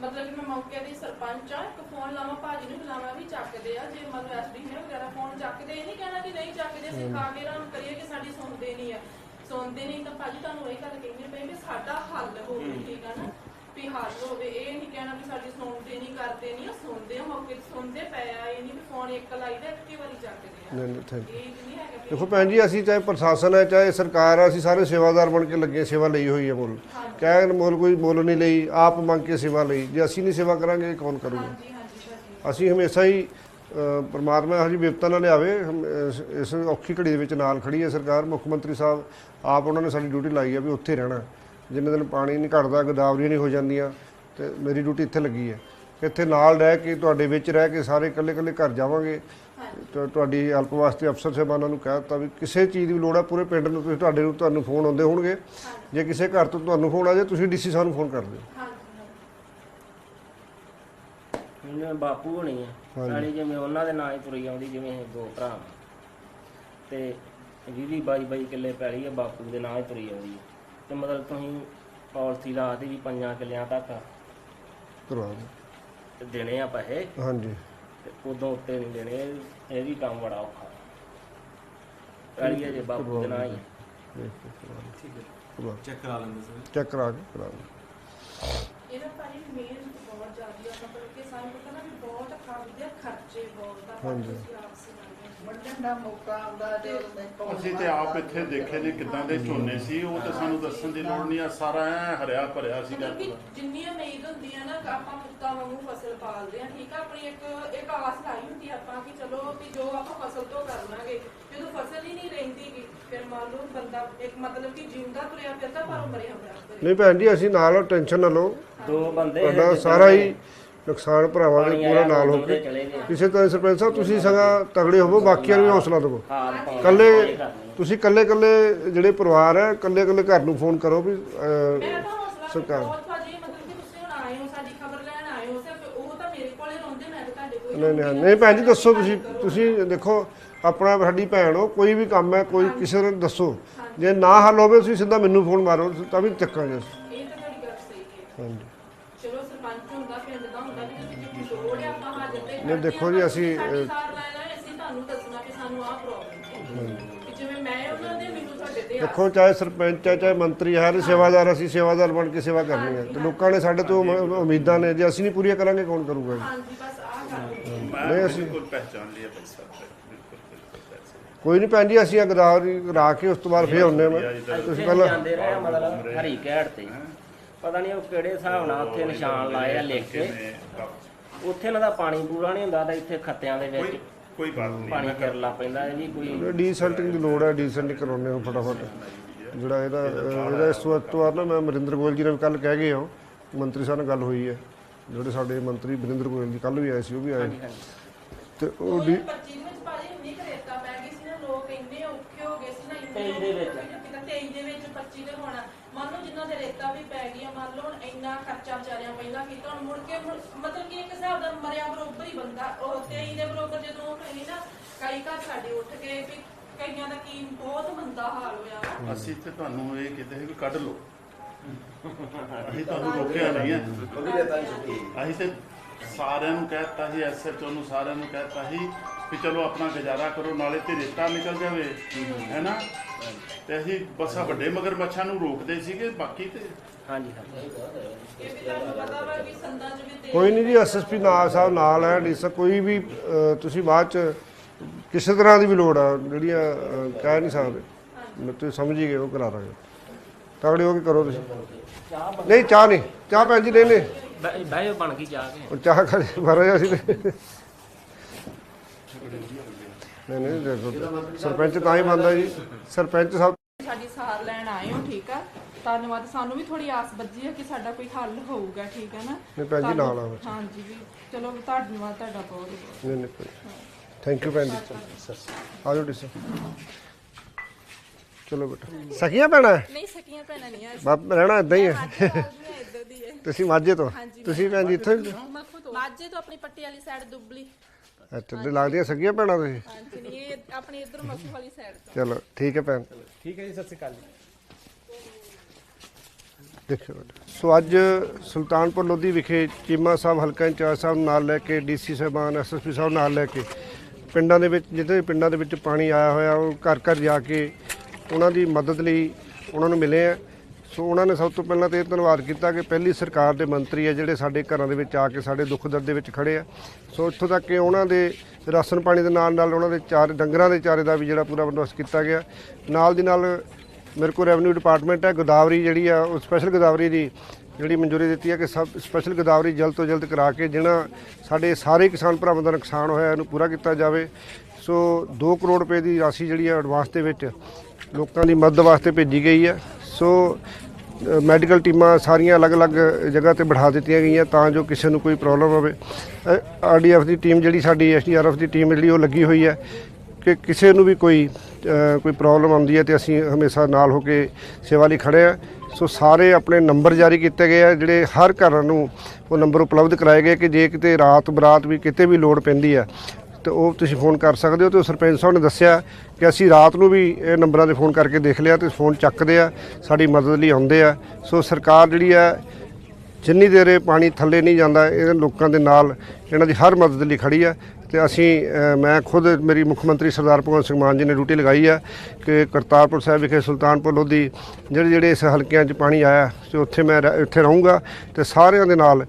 ਮਤਲਬ ਕਿ ਮੈਂ ਮੌਕੇ ਦੀ ਸਰਪੰਚ ਆ ਇੱਕ ਫੋਨ ਲਾਵਾਂ ਭਾਜੀ ਨੂੰ ਬੁਲਾਵਾਂ ਵੀ ਚੱਕਦੇ ਆ। ਜੇ ਮਤਲਬ ਐਸਡੀ ਨੇ ਵਗੈਰਾ ਫੋਨ ਚੱਕਦੇ ਇਹ ਨਹੀਂ ਕਹਿਣਾ ਕਿ ਨਹੀਂ ਚੱਕਦੇ ਅਸੀਂ ਖਾ ਕੇ ਰਾਮ ਕਰੀਏ ਕਿ ਸਾਡੀ ਸੁਣਦੇ ਨਹੀਂ ਆ। ਸੁਣਦੇ ਨਹੀਂ ਤਾਂ ਭਾਜੀ ਤੁਹਾਨੂੰ ਇਹ ਗੱਲ ਕਹਿਣੀ ਪਈ ਵੀ ਸਾਡਾ ਹੱਲ ਹੋਵੇ ਠੀਕ ਆ ਨਾ? ਵੀ ਹੱਲ ਹੋਵੇ ਇਹ ਨਹੀਂ ਕਹਿਣਾ ਵੀ ਸਾਡੀ ਨਹੀਂ ਕਰਦੇ ਨਹੀਂ ਆ ਸੁਣਦੇ ਆ ਮੌਕੇ ਤੇ ਸੁਣਦੇ ਪਏ ਆ ਇਹ ਨਹੀਂ ਵੀ ਫੋਨ ਇੱਕ ਲਾਈਦਾ ਇੱਕੇ ਵਾਰੀ ਚੱਕਦੇ ਆ। ਨਹੀਂ ਨਹੀਂ ਥੈਂਕ ਇਹ ਨਹੀਂ ਹੈਗਾ ਵੀ ਦੇਖੋ ਭੈਣ ਜੀ ਅਸੀਂ ਚਾਹੇ ਪ੍ਰਸ਼ਾਸਨ ਹੈ ਚਾਹੇ ਸਰਕਾਰ ਹੈ ਅਸੀਂ ਸਾਰੇ ਸੇਵਾਦਾਰ ਬਣ ਕੇ ਲੱਗੇ ਸੇਵਾ ਲਈ ਹੋਈ ਹੈ ਮੁੱਲ। ਕਹਿਣ ਮੁੱਲ ਕੋਈ ਮੁੱਲ ਨਹੀਂ ਲਈ ਆਪ ਮੰਗ ਕੇ ਸੇਵਾ ਲਈ। ਜੇ ਅਸੀਂ ਨਹੀਂ ਸੇਵਾ ਕਰਾਂਗੇ ਕੌਣ ਕਰੂਗਾ? ਹਾਂਜੀ ਹਾਂਜੀ ਭਾਜੀ ਅਸੀਂ ਹਮੇਸ਼ਾ ਹੀ ਅ, ਪ੍ਰਮਾਤਮਾ ਇਹੋ ਜਿਹੀ ਵਿਪਤਾ ਨਾ ਲਿਆਵੇ ਹਮ, ਇਸ- ਇਸ ਔਖੀ ਘੜੀ ਦੇ ਵਿੱਚ ਨਾਲ ਖੜੀ ਹੈ ਸਰਕਾਰ ਮੁੱਖ ਮੰਤਰੀ ਸਾਹਿਬ ਆਪ ਉਹਨਾਂ ਨੇ ਸਾਡੀ ਡਿਊਟੀ ਲਾਈ ਹੈ ਵੀ ਉੱਥੇ ਰਹਿਣਾ। ਜਿੰਨੇ ਦਿਨ ਪਾਣੀ ਨਹੀਂ ਘਟਦਾ ਗੋਦਾਵਰੀਆਂ ਨਹੀਂ ਹੋ ਜਾਂਦੀਆਂ ਤੇ ਮੇਰੀ ਡਿਊਟੀ ਇੱਥੇ ਲੱਗੀ ਹੈ। ਇੱਥੇ ਨਾਲ ਰਹਿ ਕੇ ਤੁਹਾਡੇ ਵਿੱਚ ਰਹਿ ਕੇ ਸਾਰੇ ਇਕੱਲੇ ਇਕੱਲੇ ਘਰ ਜਾਵਾਂਗੇ। ਤੇ ਤੁਹਾਡੀ ਹੈਲਪ ਵਾਸਤੇ ਅਫਸਰ ਸਾਹਿਬਾਨਾਂ ਨੂੰ ਕਹਿ ਦਿੱਤਾ ਵੀ ਕਿਸੇ ਚੀਜ਼ ਦੀ ਲੋੜ ਹੈ ਪੂਰੇ ਪਿੰਡ ਨੂੰ ਤੁਸੀਂ ਤੁਹਾਡੇ ਨੂੰ ਤੁਹਾਨੂੰ ਫੋਨ ਆਉਂਦੇ ਹੋਣਗੇ। ਜੇ ਕਿਸੇ ਘਰ ਤੋਂ ਤੁਹਾਨੂੰ ਫੋਨ ਆ ਜਾਏ ਤੁਸੀਂ ਡੀਸੀ ਸਾਹਿਬ ਨੂੰ ਫੋਨ ਕਰ ਦਿਓ। ਬਾਪੂ ਹੋਣੀ ਆ। ਸਾਡੀ ਜਿਵੇਂ ਉਹਨਾਂ ਦੇ ਨਾਂ ਹੀ ਤੁਰੀ ਆਉਂਦੀ ਜਿਵੇਂ ਇਹ ਦੋ ਭਰਾ। ਵਾਂ। ਤੇ 20 22 22 ਕਿੱਲੇ ਪੈਲੀ ਆ ਬਾਪੂ ਦੇ ਨਾਂ ਹੀ ਤੁਰੀ ਆਉਂਦੀ ਆ। ਤੇ ਮਤਲਬ ਤੁਸੀਂ ਪਾਲਿਸੀ ਲਾਤੀ ਵੀ ਪੰਜਾਂ ਕਿੱਲਿਆਂ ਤੱਕ ਕਰਵਾ ਦਿਓ। ਦੇਣੇ ਆ ਪੈਸੇ। ਹਾਂਜੀ। ਤੇ ਉਦੋਂ ਉੱਤੇ ਨਹੀਂ ਦੇਣੇ ਇਹ ਵੀ ਕੰਮ ਬੜਾ ਔਖਾ। ਆ ਜੇ ਬਾਪੂ ਦੇ ਨਾਂ ਹੀ ਚੈੱਕ ਕਰਾ ਲੈਂਦੇ ਸਰ ਚੈੱਕ ਕਰਾ ਕੇ ਕਰਾ ਇਹਦਾ ਭਾਜੀ ਮੇਨ ਬਹੁਤ ਜ਼ਿਆਦੀ ਆ ਮਤਲਬ ਕਿ ਸਾਨੂੰ ਪਤਾ ਨਾ ਵੀ ਬਹੁਤ ਖਰਚੇ ਬਹੁਤ ਆ ਹਾਂਜੀ। ਤੁਸੀਂ ਆਪ ਸੁਣਾਉਂਦੇ ਵੱਢਣ ਦਾ ਮੌਕਾ ਆਉਂਦਾ ਤੇ ਉਦੋਂ ਅਸੀਂ ਤੇ ਆਪ ਇੱਥੇ ਦੇਖੇ ਨੇ ਕਿਦਾਂ ਦੇ ਝੋਨੇ ਸੀ ਉਹ ਤੇ ਸਾਨੂੰ ਦੱਸਣ ਦੀ ਲੋੜ ਨਹੀਂ ਆ ਸਾਰਾ ਐ ਹਰਿਆ ਭਰਿਆ ਸੀਗਾ ਮਤਲਬ ਕਿ ਜਿੰਨੀ ਉਮੀਦ ਹੁੰਦੀ ਆ ਨਾ ਕਿ ਆਪਾਂ ਪੁੱਤਾਂ ਵਾਂਗੂ ਫਸਲ ਪਾਲਦੇ ਆ ਠੀਕ ਆ ਆਪਣੀ ਇੱਕ ਇੱਕ ਆਸ ਲਾਈ ਹੁੰਦੀ ਆ ਆਪਾਂ ਕਿ ਚਲੋ ਵੀ ਜੋ ਆਪਾਂ ਫਸਲ ਤੋਂ ਕਰ ਲਾਂਗੇ ਜਦੋਂ ਫਸਲ ਹੀ ਨਹੀਂ ਰਹਿੰਦੀ ਗੀ, ਫਿਰ ਮੰਨ ਲਓ ਬੰਦਾ ਇੱਕ ਮਤਲਬ ਕਿ ਜਿਉਂਦਾ ਤੁਰਿਆ ਫਿਰਦਾ ਪਰ ਉਹ ਮਰਿਆ ਹੋਇਆ। ਨਹੀਂ ਭੈਣ ਜੀ ਅਸੀਂ ਨਾਲ ਟੈਨਸ਼ਨ ਨਾ ਲਓ। ਦੋ ਬੰਦੇ ਤੁਹਾਡਾ ਸਾਰਾ ਹੀ ਨੁਕਸਾਨ ਭਰਾਵਾਂ ਦੇ ਪੂਰਾ ਨਾਲ ਹੋ ਕੇ। ਕਿਸੇ ਤਰ੍ਹਾਂ ਸਰਪੰਚ ਸਾਹਿਬ ਤੁਸੀਂ ਸਗਾ ਤਗੜੇ ਹੋਵੋ ਬਾਕੀਆਂ ਨੂੰ ਵੀ ਹੌਸਲਾ ਦਿਵੋ। ਕੱਲੇ ਤੁਸੀਂ ਕੱਲੇ ਕੱਲੇ ਜਿਹੜੇ ਪਰਿਵਾਰ ਹੈ ਕੱਲੇ ਕੱਲੇ ਘਰ ਨੂੰ ਫੋਨ ਕਰੋ ਵੀ ਸਰਕਾਰ। ਬਹੁਤ ਭਾਜੀ ਮਤਲਬ ਕਿ ਤੁਸੀਂ ਹੁਣ ਆਏ ਹੋ ਸਾਡੀ ਖਬਰ ਲੈਣ ਆਏ ਹੋ ਸਿਰਫ ਉਹ ਤਾਂ ਮੇਰੇ ਕੋਲੇ ਰੋਂਦੇ ਮੈਂ ਤਾਂ ਤੁਹਾਡੇ ਕੋਲ ਨਹੀਂ ਨਹੀਂ ਨਹੀਂ ਭੈਣ ਜੀ ਦੱਸੋ ਤੁਸੀਂ ਤੁਸੀਂ ਦੇਖੋ ਆਪਣਾ ਸਾਡੀ ਭੈਣ ਹੋ ਕੋਈ ਵੀ ਕੰਮ ਹੈ ਕੋਈ ਕਿਸੇ ਨੂੰ ਦੱਸੋ। ਜੇ ਨਾ ਹੱਲ ਹੋਵੇ ਤੁਸੀਂ ਸਿੱਧਾ ਮੈਨੂੰ ਫੋਨ ਮਾਰੋ ਤਾਂ ਵੀ ਚੱਕਾਂਗੇ ਅਸੀਂ। ਇਹ ਤਾਂ ਤੁਹਾਡੀ ਗੱਲ ਸਹੀ ਹੈ। ਹਾਂਜੀ। ਨਹੀਂ, ਦੇਖੋ ਜੀ, ਅਸੀਂ, ਸਾਡੀ ਸਾਰ ਲੈ ਲੈ ਅਸੀਂ ਤੁਹਾਨੂੰ ਦੱਸਣਾ ਕਿ ਸਾਨੂੰ ਆਹ ਪ੍ਰੋਬਲਮ ਹੈ। ਕਿ ਜਿਵੇਂ ਮੈਂ ਉਹਨਾਂ ਦੇ ਮੈਨੂੰ ਤੁਹਾਡੇ ਤੇ ਆ ਦੇਖੋ ਚਾਹੇ ਸਰਪੰਚ ਹੈ ਚਾਹੇ ਮੰਤਰੀ ਹੈ, ਹਰ ਸੇਵਾਦਾਰ ਅਸੀਂ ਸੇਵਾਦਾਰ ਬਣ ਕੇ ਸੇਵਾ ਕਰਨੀ ਹੈ। ਤੇ ਲੋਕਾਂ ਨੇ ਸਾਡੇ ਤੋਂ ਉਮ- ਉਮੀਦਾਂ ਨੇ ਜੇ ਅਸੀਂ ਨਹੀਂ ਪੂਰੀਆਂ ਕਰਾਂਗੇ ਕੌਣ ਕਰੂਗਾ ਜੀ? ਹਾਂਜੀ ਬਸ ਆਹ ਗੱਲ ਮੈਂ ਬਿਲਕੁਲ ਪਹਿਚਾਨ ਲਿਆ ਭਾਈ ਸਾਹਿਬ ਬਿਲਕੁਲ ਬਿਲਕੁਲ ਪਹਿਚਾਨ ਕੋਈ ਨਹੀਂ ਭੈਣ ਜੀ ਅਸੀਂ ਗਦਾਵਰੀ ਕਰਾ ਕੇ ਉਸ ਤੋਂ ਬਾਅਦ ਫੇਰ ਹੁੰਨੇ ਮੈਂ ਤੁਸੀਂ ਪਹਿਲਾਂ ਜਾਂਦੇ ਰਹੇ ਆ ਮਤਲਬ ਹਰੀ ਘੈੜ ਤੇ। ਪਤਾ ਨਹੀਂ ਉਹ ਕਿਹੜੇ ਹਿਸਾਬ ਨਾਲ ਉੱਥੇ ਨਿਸ਼ਾਨ ਲਾਏ ਆ ਲਿਖ ਕੇ। ਉੱਥੇ ਇਹਨਾਂ ਦਾ ਪਾਣੀ ਪੂਰਾ ਨਹੀਂ ਹੁੰਦਾ ਤਾਂ ਇੱਥੇ ਖੱਤਿਆਂ ਦੇ ਵਿੱਚ ਕੋਈ ਬਾਤ ਨਹੀਂ ਪਾਣੀ ਫਿਰਲਾ ਪੈਂਦਾ ਹੈ ਜੀ ਕੋਈ ਡੀਸੈਂਟਿੰਗ ਦੀ ਲੋੜ ਹੈ ਡੀਸੈਂਟਿੰਗ ਕਰਾਉਣੇ ਹੋ ਫਟਾਫਟ। ਜਿਹੜਾ ਇਹਦਾ ਇਹਦਾ ਇਸ ਬਾਅਦ ਨਾ ਮੈਂ ਅਮਰਿੰਦਰ ਗੋਇਲ ਜੀ ਨਾਲ ਕੱਲ ਕਹਿ ਗਏ ਹਾਂ। ਮੰਤਰੀ ਸਾਹਿਬ ਨਾਲ ਗੱਲ ਹੋਈ ਹੈ। ਜਿਹੜੇ ਸਾਡੇ ਮੰਤਰੀ ਵਰਿੰਦਰ ਗੋਇਲ ਜੀ ਕੱਲ ਵੀ ਆਏ ਸੀ ਉਹ ਵੀ ਆਏ। ਤੇ ਉਹ ਡੀ 25 ਦੇ ਵਿੱਚ ਭਾਜੀ ਇੰਨੀ ਕੁ ਰੇਤਾ ਪੈ ਗਈ ਸੀ ਨਾ ਲੋਕ ਇੰਨੇ ਔਖੇ ਹੋ ਗਏ ਸੀ ਨਾ ਇੰਨੇ 23 ਦੇ ਵਿੱਚ। 23 ਦੇ ਵਿੱਚ 25 ਦੇ ਹੋਣਾ ਮੰਨ ਲਓ ਜਿਨ੍ਹਾਂ ਦੇ ਰੇਤਾ ਵੀ ਪੈ ਗਈ ਆ ਮੰਨ ਲਓ ਹੁਣ ਇੰਨਾ ਖਰਚਾ ਵਿਚਾਰਿਆਂ ਪਹਿਲਾਂ ਕੀਤਾ ਹੁਣ ਮੁੜ ਕੇ ਮਤਲਬ ਕਿ ਇੱਕ ਹਿਸਾਬ ਦਾ ਮਰਿਆ ਬਰੋਬਰ ਹੀ ਬੰਦਾ ਉਹ 23 ਦੇ ਬਰੋਬਰ ਜਦੋਂ ਉਹ ਕਹੀ ਨਾ ਕਈ ਘਰ ਸਾਡੇ ਉੱਠ ਕੇ ਵੀ ਕਈਆਂ ਦਾ ਕੀ ਬਹੁਤ ਮੰਦਾ ਹਾਲ ਹੋਇਆ ਵਾ। ਅਸੀਂ ਤੇ ਤੁਹਾਨੂੰ ਇਹ ਸੀ ਵੀ ਕੱਢ ਲਓ। ਅਸੀਂ ਤੁਹਾਨੂੰ ਰੋਕਿਆ ਨਹੀਂ ਹੈ ਅਸੀਂ ਤੇ ਸਾਰਿਆਂ ਨੂੰ ਕਹਿਤਾ ਸੀ ਐਸਐਚਓ ਨੂੰ ਸਾਰਿਆਂ ਨੂੰ ਕਹਿਤਾ ਸੀ ਵੀ ਚਲੋ ਆਪਣਾ ਗੁਜ਼ਾਰਾ ਕਰੋ ਨਾਲੇ ਤੇ ਰੇਤਾ ਨਿਕਲ ਜਾਵੇ ਹੈਨਾ ਤੇ ਅਸੀਂ ਬਸਾ ਵੱਡੇ ਮਗਰ ਮੱਛਾਂ ਨੂੰ ਰੋਕਦੇ ਸੀਗੇ ਬਾਕੀ ਤੇ ਹਾਂਜੀ ਹਾਂਜੀ। ਕੋਈ ਨਹੀਂ ਜੀ ਐਸਐਸਪੀ ਨਾਲ ਸਾਹਿਬ ਨਾਲ ਹੈ ਡੀਸਾ ਕੋਈ ਵੀ ਅਹ, ਤੁਸੀਂ ਬਾਅਦ ਚ ਕਿਸੇ ਤਰ੍ਹਾਂ ਦੀ ਵੀ ਲੋੜ ਆ ਜਿਹੜੀਆਂ ਅਹ, ਕਹਿ ਨਹੀਂ ਸਕਦੇ। ਮੈਂ ਤੁਸੀਂ ਸਮਝ ਹੀ ਗਏ ਉਹ ਕਰਾ ਦਾਂਗੇ। ਤਗੜੇ ਹੋ ਕੇ ਕਰੋ ਤੁਸੀਂ। ਨਹੀਂ ਚਾਹ ਨਹੀਂ ਚਾਹ ਭੈਣ ਜੀ ਨਹੀਂ ਨਹੀਂ। ਬਹਿ ਬਹਿ ਬਣ ਗਈ ਜਾ ਕੇ। ਉਹ ਚਾਹ ਖਾ ਮਾਰਾ ਅਸੀਂ ਤੇ ਨਹੀਂ ਨਹੀਂ ਦੇਖੋ। ਸਰਪੰਚ ਤਾਂ ਹੀ ਬੰਦਾ ਜੀ। ਸਰਪੰਚ ਸਾਹਿਬ ਸਾਡੀ ਸਾਰ ਲੈਣ ਆਏ ਹੋ ਠੀਕ ਆ? ਧੰਨਵਾਦ। ਸਾਨੂੰ ਵੀ ਥੋੜੀ ਆਸ ਬੱਜੀ ਹੈ ਕਿ ਸਾਡਾ ਕੋਈ ਹੱਲ ਹੋਊਗਾ ਠੀਕ ਹੈ ਨਾ? ਨਹੀਂ ਭੈਣ ਜੀ ਨਾਲ ਆਓ। ਹਾਂਜੀ ਵੀ ਚਲੋ ਧੰਨਵਾਦ ਤੁਹਾਡਾ ਬਹੁਤ ਬਹੁਤ। ਨਹੀਂ ਨਹੀਂ ਥੈਂਕ ਯੂ ਭੈਣ ਜੀ। ਆ ਜਾਓ ਡੀਸਾ ਚਲੋ ਬੇਟਾ। ਸਕੀਆਂ ਭੈਣਾਂ? ਨਹੀਂ ਸਕੀਆਂ ਭੈਣਾਂ ਨਹੀਂ ਆ। ਬਾਪ ਰਹਿਣਾ ਇਦਾਂ ਹੀ ਹੈ ਤੁਸੀਂ ਮਾਝੇ ਤੋਂ? ਤੁਸੀਂ ਭੈਣ ਜੀ ਇੱਥੋਂ? ਮਾਝੇ ਤੋਂ ਆਪਣੀ ਪੱਟੀ ਵਾਲੀ ਸਾਈਡ ਦੁੱਬਲੀ। ਅੱਛਾ ਤੇ ਲੱਗਦੀਆਂ ਸਕੀਆਂ ਭੈਣਾਂ ਤੁਸੀਂ? ਹਾਂਜੀ ਨਹੀਂ ਇਹ ਆਪਣੀ ਇੱਧਰ ਮੱਖੂ ਵਾਲੀ ਸਾਈਡ ਤੋਂ। ਚਲੋ ਠੀਕ ਹੈ ਭੈਣ। ਠੀਕ ਹੈ ਜੀ ਸਤਿ ਸ਼੍ਰੀ ਅਕਾਲ ਜੀ। ਦੇਖੋ। ਸੋ ਅੱਜ ਸੁਲਤਾਨਪੁਰ ਲੋਧੀ ਵਿਖੇ ਚੀਮਾ ਸਾਹਿਬ ਹਲਕਾ ਇੰਚਾਰਜ ਸਾਹਿਬ ਨਾਲ ਲੈ ਕੇ ਡੀਸੀ ਸਾਹਿਬਾਨ ਐਸਐਸਪੀ ਸਾਹਿਬ ਨਾਲ ਲੈ ਕੇ ਪਿੰਡਾਂ ਦੇ ਵਿੱਚ ਜਿੱਥੇ ਵੀ ਪਿੰਡਾਂ ਦੇ ਵਿੱਚ ਪਾਣੀ ਆਇਆ ਹੋਇਆ ਉਹ ਘਰ ਘਰ ਜਾ ਕੇ ਉਹਨਾਂ ਦੀ ਮਦਦ ਲਈ ਉਹਨਾਂ ਨੂੰ ਮਿਲੇ ਆ। ਸੋ ਉਹਨਾਂ ਨੇ ਸਭ ਤੋਂ ਪਹਿਲਾਂ ਤੇ ਇਹ ਧੰਨਵਾਦ ਕੀਤਾ ਕਿ ਪਹਿਲੀ ਸਰਕਾਰ ਦੇ ਮੰਤਰੀ ਆ ਜਿਹੜੇ ਸਾਡੇ ਘਰਾਂ ਦੇ ਵਿੱਚ ਆ ਕੇ ਸਾਡੇ ਦੁੱਖ ਦਰਦ ਦੇ ਵਿੱਚ ਖੜੇ ਆ। ਸੋ ਇੱਥੋਂ ਤੱਕ ਕਿ ਉਹਨਾਂ ਦੇ ਰਾਸ਼ਨ ਪਾਣੀ ਦੇ ਨਾਲ ਨਾਲ ਉਹਨਾਂ ਦੇ ਚਾਰ ਡੰਗਰਾਂ ਦੇ ਚਾਰੇ ਦਾ ਵੀ ਜਿਹੜਾ ਪੂਰਾ ਬੰਦੋਬਸਤ ਕੀਤਾ ਗਿਆ। ਨਾਲ ਦੀ ਨਾਲ ਮੇਰੇ ਕੋਲ ਰੈਵਨਿਊ ਡਿਪਾਰਟਮੈਂਟ ਹੈ, ਗੋਦਾਵਰੀ ਜਿਹੜੀ ਆ, ਉਹ ਸਪੈਸ਼ਲ ਗੋਦਾਵਰੀ ਦੀ ਜਿਹੜੀ ਮਨਜ਼ੂਰੀ ਦਿੱਤੀ ਹੈ ਕਿ ਸਭ ਸਪੈਸ਼ਲ ਗੋਦਾਵਰੀ ਜਲਦ ਤੋਂ ਜਲਦ ਕਰਾ ਕੇ ਜਿਹੜਾ ਸਾਡੇ ਸਾਰੇ ਕਿਸਾਨ ਭਰਾਵਾਂ ਦਾ ਨੁਕਸਾਨ ਹੋਇਆ ਇਹਨੂੰ ਪੂਰਾ ਕੀਤਾ ਜਾਵੇ। ਸੋ 2 ਕਰੋੜ ਰੁਪਏ ਦੀ ਰਾਸ਼ੀ ਜਿਹੜੀ ਹੈ ਐਡਵਾਂਸ ਦੇ ਵਿੱਚ ਲੋਕਾਂ ਦੀ ਮਦਦ ਵਾਸਤੇ ਭੇਜੀ ਗਈ ਹੈ ਸੋ ਮੈਡੀਕਲ ਟੀਮਾਂ ਸਾਰੀਆਂ ਅਲੱਗ-ਅਲੱਗ ਜਗ੍ਹਾ ਤੇ ਬਿਠਾ ਦਿੱਤੀਆਂ ਗਈਆਂ ਤਾਂ ਜੋ ਕਿਸੇ ਨੂੰ ਕੋਈ ਪ੍ਰੋਬਲਮ ਹੋਵੇ। ਆਰਡੀਐਫ ਦੀ ਟੀਮ ਜਿਹੜੀ ਸਾਡੀ ਐਸਡੀਆਰਐਫ ਦੀ ਟੀਮ ਜਿਹੜੀ, ਉਹ ਲੱਗੀ ਹੋਈ ਹੈ ਕਿ ਕਿਸੇ ਨੂੰ ਵੀ ਕੋਈ ਕੋਈ ਪ੍ਰੋਬਲਮ ਆਉਂਦੀ ਹੈ ਤੇ ਅਸੀਂ ਹਮੇਸ਼ਾ ਨਾਲ ਹੋ ਕੇ ਸੇਵਾ ਲਈ ਖੜੇ ਆ ਸੋ, ਸਾਰੇ ਆਪਣੇ ਨੰਬਰ ਜਾਰੀ ਕੀਤੇ ਗਏ ਆ, ਜਿਹੜੇ ਹਰ ਘਰ ਨੂੰ ਉਹ ਨੰਬਰ ਉਪਲਬਧ ਕਰਾਏ ਗਏ ਕਿ ਜੇ ਕਿਤੇ ਰਾਤ ਬਰਾਤ ਵੀ ਕਿਤੇ ਵੀ ਲੋੜ ਪੈਂਦੀ ਆ ਤੇ ਉਹ ਤੁਸੀਂ ਫੋਨ ਕਰ ਸਕਦੇ ਹੋ ਤੇ ਸਰਪੰਚ ਸਾਹਿਬ ਨੇ ਦੱਸਿਆ ਕਿ ਅਸੀਂ ਰਾਤ ਨੂੰ ਵੀ ਇਹ ਨੰਬਰਾਂ ਤੇ ਫੋਨ ਕਰਕੇ ਦੇਖ ਲਿਆ ਤੇ ਫੋਨ ਚੱਕਦੇ ਆ, ਸਾਡੀ ਮਦਦ ਲਈ ਆਉਂਦੇ ਆ। ਸੋ ਸਰਕਾਰ ਜਿਹੜੀ ਆ, ਜਿੰਨੀ ਦੇਰ ਇਹ ਪਾਣੀ ਥੱਲੇ ਨਹੀਂ ਜਾਂਦਾ ਇਹਨਾਂ ਲੋਕਾਂ ਦੇ ਨਾਲ ਇਹਨਾਂ ਦੀ ਹਰ ਮਦਦ ਲਈ ਖੜੀ ਆ। ਤੇ ਅਸੀਂ ਮੈਂ ਖੁਦ ਮੇਰੀ ਮੁੱਖ ਮੰਤਰੀ ਸਰਦਾਰ ਭਗਵੰਤ ਸਿੰਘ ਮਾਨ ਜੀ ਨੇ ਡਿਊਟੀ ਲਗਾਈ ਆ ਕਿ ਕਰਤਾਰਪੁਰ ਸਾਹਿਬ ਵਿਖੇ ਸੁਲਤਾਨਪੁਰ ਲੋਧੀ ਜਿਹੜੇ ਜਿਹੜੇ ਇਸ ਹਲਕਿਆਂ 'ਚ ਪਾਣੀ ਆਇਆ, ਤੇ ਉੱਥੇ ਮੈਂ ਰਹਿ- ਇੱਥੇ ਰਹੂੰਗਾ ਤੇ ਸਾਰਿਆਂ ਦੇ ਨਾਲ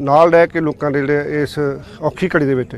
ਨਾਲ ਰਹਿ ਕੇ ਲੋਕਾਂ ਦੇ ਜਿਹੜੇ ਇਸ ਔਖੀ ਘੜੀ ਦੇ ਵਿੱਚ